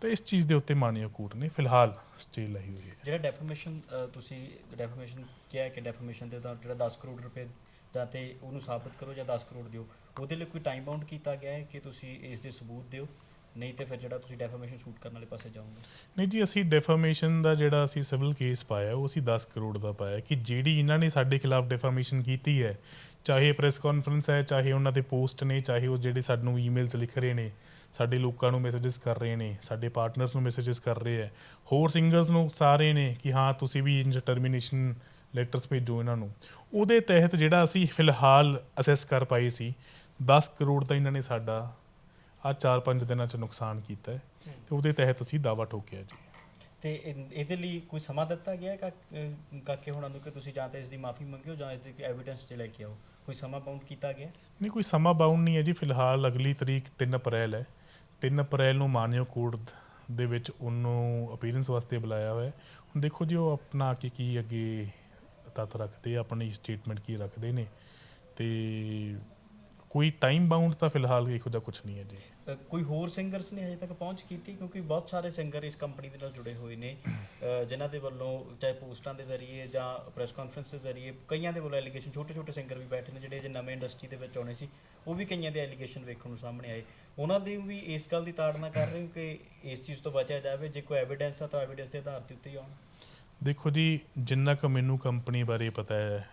ਤਾਂ ਇਸ ਚੀਜ਼ ਦੇ ਉੱਤੇ ਮਾਨਯ ਕੋਰਟ ਨੇ ਫਿਲਹਾਲ ਸਟੇ ਲਾਈ ਹੋਈ ਹੈ। ਜਿਹੜਾ ਡੈਫਰਮੇਸ਼ਨ ਤੁਸੀਂ ਡੈਫਰਮੇਸ਼ਨ ਕਿਹਾ ਕਿ ਡੈਫਰਮੇਸ਼ਨ ਦੇ ਤਾਂ ਜਿਹੜਾ 10 ਕਰੋੜ ਰੁਪਏ ਜਾਂ ਤੇ ਉਹਨੂੰ ਸਾਬਤ ਕਰੋ ਜਾਂ 10 ਕਰੋੜ ਦਿਓ, ਉਹਦੇ ਲਈ ਕੋਈ ਟਾਈਮ ਬਾਉਂਡ ਕੀਤਾ ਗਿਆ ਹੈ ਕਿ ਤੁਸੀਂ ਇਸ ਦੇ ਸਬੂਤ ਦਿਓ? ਨਹੀਂ ਤੇ ਫਿਰ ਜਿਹੜਾ ਤੁਸੀਂ ਡੈਫਾਮੇਸ਼ਨ ਸ਼ੂਟ ਕਰਨ ਵਾਲੇ ਪਾਸੇ ਜਾਓਗੇ? ਨਹੀਂ ਜੀ, ਅਸੀਂ ਡੈਫਾਮੇਸ਼ਨ ਦਾ ਜਿਹੜਾ ਅਸੀਂ ਸਿਵਲ ਕੇਸ ਪਾਇਆ, ਉਹ ਅਸੀਂ 10 ਕਰੋੜ ਦਾ ਪਾਇਆ ਕਿ ਜਿਹੜੀ ਇਹਨਾਂ ਨੇ ਸਾਡੇ ਖਿਲਾਫ ਡੈਫਾਮੇਸ਼ਨ ਕੀਤੀ ਹੈ, ਚਾਹੇ ਪ੍ਰੈਸ ਕਾਨਫਰੰਸ ਹੈ, ਚਾਹੇ ਉਹਨਾਂ ਦੇ ਪੋਸਟ ਨੇ, ਚਾਹੇ ਉਹ ਜਿਹੜੇ ਸਾਨੂੰ ਈਮੇਲਸ ਲਿਖ ਰਹੇ ਨੇ, ਸਾਡੇ ਲੋਕਾਂ ਨੂੰ ਮੈਸੇजेस ਕਰ ਰਹੇ ਨੇ, ਸਾਡੇ ਪਾਰਟਨਰਸ ਨੂੰ ਮੈਸੇजेस ਕਰ ਰਹੇ ਹੈ, ਹੋਰ ਸਿੰਗਰਸ ਨੂੰ ਸਾਰੇ ਨੇ ਕਿ ਹਾਂ, ਤੁਸੀਂ ਵੀ ਇੰਜ ਟਰਮੀਨੇਸ਼ਨ ਲੈਟਰਸ ਭੇਜੋ ਇਹਨਾਂ ਨੂੰ। ਉਹਦੇ ਤਹਿਤ ਜਿਹੜਾ ਅਸੀਂ ਫਿਲਹਾਲ ਅਸੈਸ ਕਰ ਪਾਈ ਸੀ 10 ਕਰੋੜ ਦਾ ਇਹਨਾਂ ਨੇ ਸਾਡਾ ਆ 4-5 ਦਿਨਾਂ ਚ ਨੁਕਸਾਨ ਕੀਤਾ ਹੈ ਤੇ ਉਹਦੇ ਤਹਿਤ ਅਸੀਂ ਦਾਵਾ ਠੋਕਿਆ ਜੀ। ਤੇ ਇਨ- ਇਹਦੇ ਲਈ ਕੋਈ ਸਮਾਂ ਦਿੱਤਾ ਗਿਆ ਹੈ ਕਾ- ਅਹ ਕਾਕੇ ਹੋਣਾ ਨੂੰ ਕਿ ਤੁਸੀਂ ਜਾਂ ਤਾਂ ਇਸ ਦੀ ਮਾਫੀ ਮੰਗਿਓ ਜਾਂ ਇਸ ਦੀ ਐਵੀਡੈਂਸ ਚ ਲੈ ਕੇ ਆਓ? ਕੋਈ ਸਮਾਂ ਬਾਉਂਡ ਕੀਤਾ ਗਿਆ? ਨਹੀਂ ਕੋਈ ਸਮਾਂ ਬਾਉਂਡ ਨਹੀਂ ਹੈ ਜੀ। ਫਿਲਹਾਲ ਅਗਲੀ ਤਰੀਕ 3 ਅਪ੍ਰੈਲ ਹੈ। 3 ਅਪ੍ਰੈਲ ਨੂੰ ਮਾਨਯੋਗ ਕੋਰਟ ਦੇ ਵਿੱਚ ਉਹਨੂੰ ਅਪੀਅਰੈਂਸ ਵਾਸਤੇ ਬੁਲਾਇਆ ਹੋਇਆ ਹੈ। ਹੁਣ ਦੇਖੋ ਜੀ ਉਹ ਆਪਣਾ ਕੀ ਕੀ ਅੱਗੇ ਤੱਤ ਰੱਖਦੇ ਆ, ਆਪਣੀ ਸਟੇਟਮੈਂਟ ਕੀ ਰੱਖਦੇ ਨੇ। ਤੇ ਕੋਈ ਟਾਈਮ ਬਾਉਂਡ ਤਾਂ ਫਿਲਹਾਲ ਇਹੋ ਜਿਹਾ ਕੁਝ ਨਹੀਂ ਹੈ ਜੀ। ਅ, ਕੋਈ ਹੋਰ ਸਿੰਗਰਸ ਨੇ ਹਜੇ ਤੱਕ ਪਹੁੰਚ ਕੀਤੀ? ਕਿਉਂਕਿ ਬਹੁਤ ਸਾਰੇ ਸਿੰਗਰ ਇਸ ਕੰਪਨੀ ਦੇ ਨਾਲ ਜੁੜੇ ਹੋਏ ਨੇ। ਅ, ਜਿਨ੍ਹਾਂ ਦੇ ਵੱਲੋਂ ਚਾਹੇ ਪੋਸਟਾਂ ਦੇ ਜ਼ਰੀਏ ਜਾਂ ਪ੍ਰੈਸ ਕਾਨਫਰੰਸ ਦੇ ਜ਼ਰੀਏ ਕਈਆਂ ਦੇ ਵੱਲੋਂ ਐਲੀਗੇਸ਼ਨ ਛੋਟੇ ਛੋਟੇ ਸਿੰਗਰ ਵੀ ਬੈਠੇ ਨੇ ਜਿਹੜੇ ਜੇ ਨਵੇਂ ਇੰਡਸਟਰੀ ਦੇ ਵਿੱਚ ਆਉਣੇ ਸੀ। ਉਹ ਵੀ ਕਈਆਂ ਦੇ ਐਲੀਗੇਸ਼ਨ ਵੇਖਣ ਨੂੰ ਸਾਹਮਣੇ ਆਏ। ਉਹਨਾਂ ਦੀ ਵੀ ਇਸ ਗੱਲ ਦੀ ਤਾੜਨਾ ਕਰ ਰਹੇ ਹੋ ਕਿ ਇਸ ਚੀਜ਼ ਤੋਂ ਬਚਿਆ ਜਾਵੇ? ਜੇ ਕੋਈ ਐਵੀਡੈਂਸ ਆ ਤਾਂ ਐਵੀਡੈਂਸ ਦੇ ਆਧਾਰ ਤੇ ਉੱਤੇ ਹੀ ਆਉਣ। ਦੇਖੋ ਜੀ ਜਿੰਨਾ ਕੁ ਮੈਨੂੰ ਕੰਪਨੀ ਬਾਰੇ ਪਤਾ ਹੈ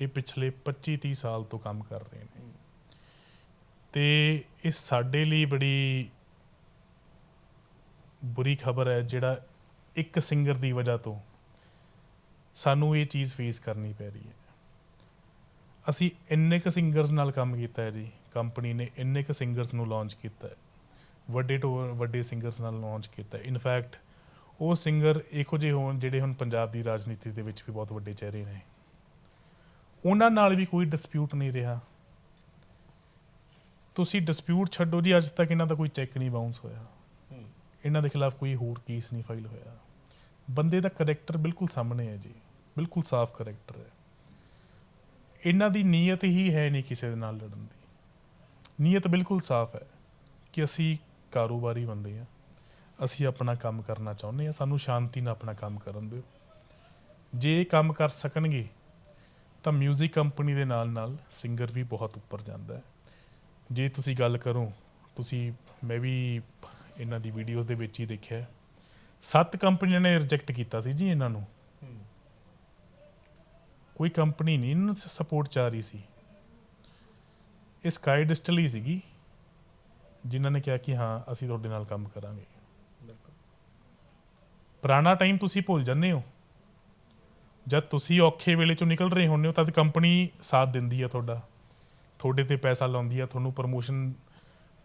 ਇਹ ਪਿਛਲੇ 25 30 ਸਾਲ ਤੋਂ ਕੰਮ ਕਰ ਰਹੇ ਨੇ। ਤੇ ਇਹ ਸਾਡੇ ਲਈ ਬੜੀ ਬੁਰੀ ਖਬਰ ਹੈ, ਜਿਹੜਾ ਇੱਕ ਸਿੰਗਰ ਦੀ ਵਜ੍ਹਾ ਤੋਂ ਸਾਨੂੰ ਇਹ ਚੀਜ਼ ਫੇਸ ਕਰਨੀ ਪੈ ਰਹੀ ਹੈ। ਅਸੀਂ ਇੰਨੇ ਕੁ ਸਿੰਗਰਸ ਨਾਲ ਕੰਮ ਕੀਤਾ ਹੈ ਜੀ ਕੰਪਨੀ ਨੇ ਇੰਨੇ ਕੁ ਸਿੰਗਰਸ ਨੂੰ ਲਾਂਚ ਕੀਤਾ ਹੈ, ਵੱਡੇ ਤੋਂ ਵੱਡੇ ਸਿੰਗਰਸ ਨਾਲ ਲਾਂਚ ਕੀਤਾ ਹੈ। ਇਨਫੈਕਟ ਉਹ ਸਿੰਗਰ ਇਹੋ ਜਿਹੇ ਹੋਣ ਜਿਹੜੇ ਹੁਣ ਪੰਜਾਬ ਦੀ ਰਾਜਨੀਤੀ ਦੇ ਵਿੱਚ ਵੀ ਬਹੁਤ ਵੱਡੇ ਚਿਹਰੇ ਨੇ। ਉਹਨਾਂ ਨਾਲ ਵੀ ਕੋਈ ਡਿਸਪਿਊਟ ਨਹੀਂ ਰਿਹਾ। ਤੁਸੀਂ ਡਿਸਪਿਊਟ ਛੱਡੋ ਜੀ, ਅੱਜ ਤੱਕ ਇਹਨਾਂ ਦਾ ਕੋਈ ਚੈੱਕ ਨਹੀਂ ਬਾਉਂਸ ਹੋਇਆ। ਇਹਨਾਂ ਦੇ ਖਿਲਾਫ ਕੋਈ ਹੋਰ ਕੇਸ ਨਹੀਂ ਫਾਈਲ ਹੋਇਆ। ਬੰਦੇ ਦਾ ਕਰੈਕਟਰ ਬਿਲਕੁਲ ਸਾਹਮਣੇ ਹੈ ਜੀ, ਬਿਲਕੁਲ ਸਾਫ਼ ਕਰੈਕਟਰ ਹੈ। ਇਹਨਾਂ ਦੀ ਨੀਅਤ ਹੀ ਹੈ ਨਹੀਂ ਕਿਸੇ ਦੇ ਨਾਲ ਲੜਨ ਦੀ। ਨੀਅਤ ਬਿਲਕੁਲ ਸਾਫ਼ ਹੈ ਕਿ ਅਸੀਂ ਕਾਰੋਬਾਰੀ ਬੰਦੇ ਆ ਅਸੀਂ ਆਪਣਾ ਕੰਮ ਕਰਨਾ ਚਾਹੁੰਦੇ ਆ ਸਾਨੂੰ ਸ਼ਾਂਤੀ ਨਾਲ ਆਪਣਾ ਕੰਮ ਕਰਨ ਦਿਓ। ਜੇ ਇਹ ਕੰਮ ਕਰ ਸਕਣਗੇ, ਤਾਂ 뮤직 ਕੰਪਨੀ ਦੇ ਨਾਲ ਨਾਲ ਸਿੰਗਰ ਵੀ ਬਹੁਤ ਉੱਪਰ ਜਾਂਦਾ ਹੈ। ਜੇ ਤੁਸੀਂ ਗੱਲ ਕਰੋ ਤੁਸੀਂ ਮੈਂ ਵੀ ਇਹਨਾਂ ਦੀ ਵੀਡੀਓਜ਼ ਦੇ ਵਿੱਚ ਹੀ ਦੇਖਿਆ ਹੈ। ਸੱਤ ਕੰਪਨੀਆਂ ਨੇ ਰਿਜੈਕਟ ਕੀਤਾ ਸੀ ਜੀ ਇਹਨਾਂ ਨੂੰ। ਕੋਈ ਕੰਪਨੀ ਨਹੀਂ ਇਹਨਾਂ ਨੂੰ ਸਪੋਰਟ ਚਾਹ ਰਹੀ ਸੀ। ਇਹ ਸਕਾਈ ਡਿਸਟਲ ਹੀ ਸੀਗੀ ਜਿਨ੍ਹਾਂ ਨੇ ਕਿਹਾ ਕਿ ਹਾਂ ਅਸੀਂ ਤੁਹਾਡੇ ਨਾਲ ਕੰਮ ਕਰਾਂਗੇ। ਬਿਲਕੁਲ। ਪੁਰਾਣਾ ਟਾਈਮ ਤੁਸੀਂ ਭੁੱਲ ਜਾਂਦੇ ਹੋ। ਜਦ ਤੁਸੀਂ ਔਖੇ ਵੇਲੇ ਚੋਂ ਨਿਕਲ ਰਹੇ ਹੁੰਦੇ ਹੋ ਤਦ ਕੰਪਨੀ ਸਾਥ ਦਿੰਦੀ ਆ ਤੁਹਾਡਾ। ਤੁਹਾਡੇ ਤੇ ਪੈਸਾ ਲਾਉਂਦੀ ਆ ਤੁਹਾਨੂੰ ਪ੍ਰਮੋਸ਼ਨ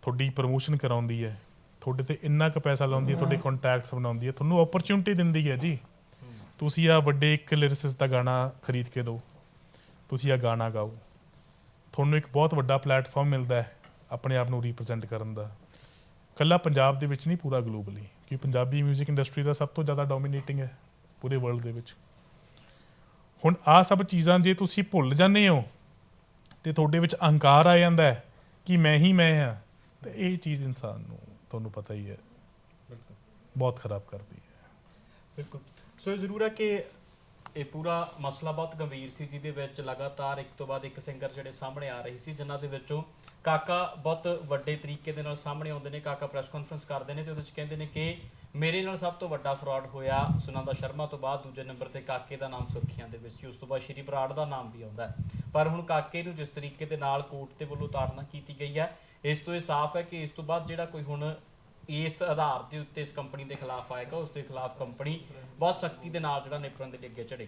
ਤੁਹਾਡੀ ਪ੍ਰਮੋਸ਼ਨ ਕਰਾਉਂਦੀ ਹੈ ਤੁਹਾਡੇ ਤੇ ਇੰਨਾ ਕੁ ਪੈਸਾ ਲਾਉਂਦੀ ਹੈ ਤੁਹਾਡੇ ਕੰਟੈਕਟਸ ਬਣਾਉਂਦੀ ਹੈ ਤੁਹਾਨੂੰ ਓਪਰਚ्युनिटी ਦਿੰਦੀ ਹੈ ਜੀ। ਤੁਸੀਂ ਆ ਵੱਡੇ ਇੱਕ ਲਿਰਿਸਿਸ ਦਾ ਗਾਣਾ ਖਰੀਦ ਕੇ ਦਿਓ। ਤੁਸੀਂ ਆ ਗਾਣਾ ਗਾਓ। ਤੁਹਾਨੂੰ ਇੱਕ ਬਹੁਤ ਵੱਡਾ ਪਲੇਟਫਾਰਮ ਮਿਲਦਾ ਹੈ ਆਪਣੇ ਆਪ ਨੂੰ ਰਿਪਰੈਜ਼ੈਂਟ ਕਰਨ ਦਾ। ਕੱਲਾ ਪੰਜਾਬ ਦੇ ਵਿੱਚ ਨਹੀਂ ਪੂਰਾ ਗਲੋਬਲੀ ਕਿ ਪੰਜਾਬੀ 뮤직 ਇੰਡਸਟਰੀ ਦਾ ਸਭ ਤੋਂ ਜ਼ਿਆਦਾ ਡੋਮੀਨੇਟਿੰਗ ਹੈ ਪੂਰੇ ਵਰਲਡ ਦੇ ਵਿੱਚ। ਹੁਣ ਆ ਸਭ ਚੀਜ਼ਾਂ ਜੇ ਤੁਸੀਂ ਭੁੱਲ ਜਾਂਦੇ ਹੋ ਤੇ ਤੁਹਾਡੇ ਵਿੱਚ ਅਹੰਕਾਰ ਆ ਜਾਂਦਾ ਹੈ ਕਿ ਮੈਂ ਹੀ ਮੈਂ ਹਾਂ ਤੇ ਇਹ ਚੀਜ਼ ਇਨਸਾਨ ਨੂੰ ਤੁਹਾਨੂੰ ਪਤਾ ਹੀ ਹੈ। ਬਿਲਕੁਲ। ਬਹੁਤ ਖਰਾਬ ਕਰਦੀ ਹੈ। ਬਿਲਕੁਲ। ਸੋ ਇਹ ਜ਼ਰੂਰ ਹੈ ਕਿ ਇਹ ਪੂਰਾ ਮਸਲਾ ਬਹੁਤ ਗੰਭੀਰ ਸੀ ਜਿਹਦੇ ਵਿੱਚ ਲਗਾਤਾਰ ਇੱਕ ਤੋਂ ਬਾਅਦ ਇੱਕ ਸਿੰਗਰ ਜਿਹੜੇ ਸਾਹਮਣੇ ਆ ਰਹੀ ਸੀ ਜਿਨ੍ਹਾਂ ਦੇ ਵਿੱਚੋਂ ਕਾਕਾ ਬਹੁਤ ਵੱਡੇ ਤਰੀਕੇ ਦੇ ਨਾਲ ਸਾਹਮਣੇ ਆਉਂਦੇ ਨੇ ਕਾਕਾ ਪ੍ਰੈਸ ਕਾਨਫਰੰਸ ਕਰਦੇ ਨੇ ਤੇ ਉਹਦੇ ਵਿੱਚ ਕਹਿੰਦੇ ਨੇ ਕਿ ਮੇਰੇ ਨਾਲ ਸਭ ਤੋਂ ਵੱਡਾ ਫਰਾਡ ਹੋਇਆ ਸੁਨੰਦਾ ਸ਼ਰਮਾ ਤੋਂ ਬਾਅਦ ਦੂਜੇ ਨੰਬਰ ਤੇ ਕਾਕੇ ਦਾ ਨਾਮ ਸੁਰਖੀਆਂ ਦੇ ਵਿੱਚ ਸੀ ਉਸ ਤੋਂ ਬਾਅਦ ਸ਼੍ਰੀ ਬਰਾੜ ਦਾ ਨਾਮ ਵੀ ਆਉਂਦਾ ਹੈ। ਪਰ ਹੁਣ ਕਾਕੇ ਨੂੰ ਜਿਸ ਤਰੀਕੇ ਦੇ ਨਾਲ ਕੋਰਟ ਦੇ ਵੱਲੋਂ ਤਾੜਨਾ ਕੀਤੀ ਗਈ ਹੈ, ਇਸ ਤੋਂ ਇਹ ਸਾਫ਼ ਹੈ ਕਿ ਇਸ ਤੋਂ ਬਾਅਦ ਜਿਹੜਾ ਕੋਈ ਹੁਣ ਇਸ ਆਧਾਰ ਦੇ ਉੱਤੇ ਇਸ ਕੰਪਨੀ ਦੇ ਖਿਲਾਫ ਆਏਗਾ, ਉਸ ਦੇ ਖਿਲਾਫ ਕੰਪਨੀ ਬਹੁਤ ਸਖਤੀ ਦੇ ਨਾਲ ਜਿਹੜਾ ਨਿਪਟਣ ਦੇ ਲਈ ਅੱਗੇ ਚੜੇਗੀ।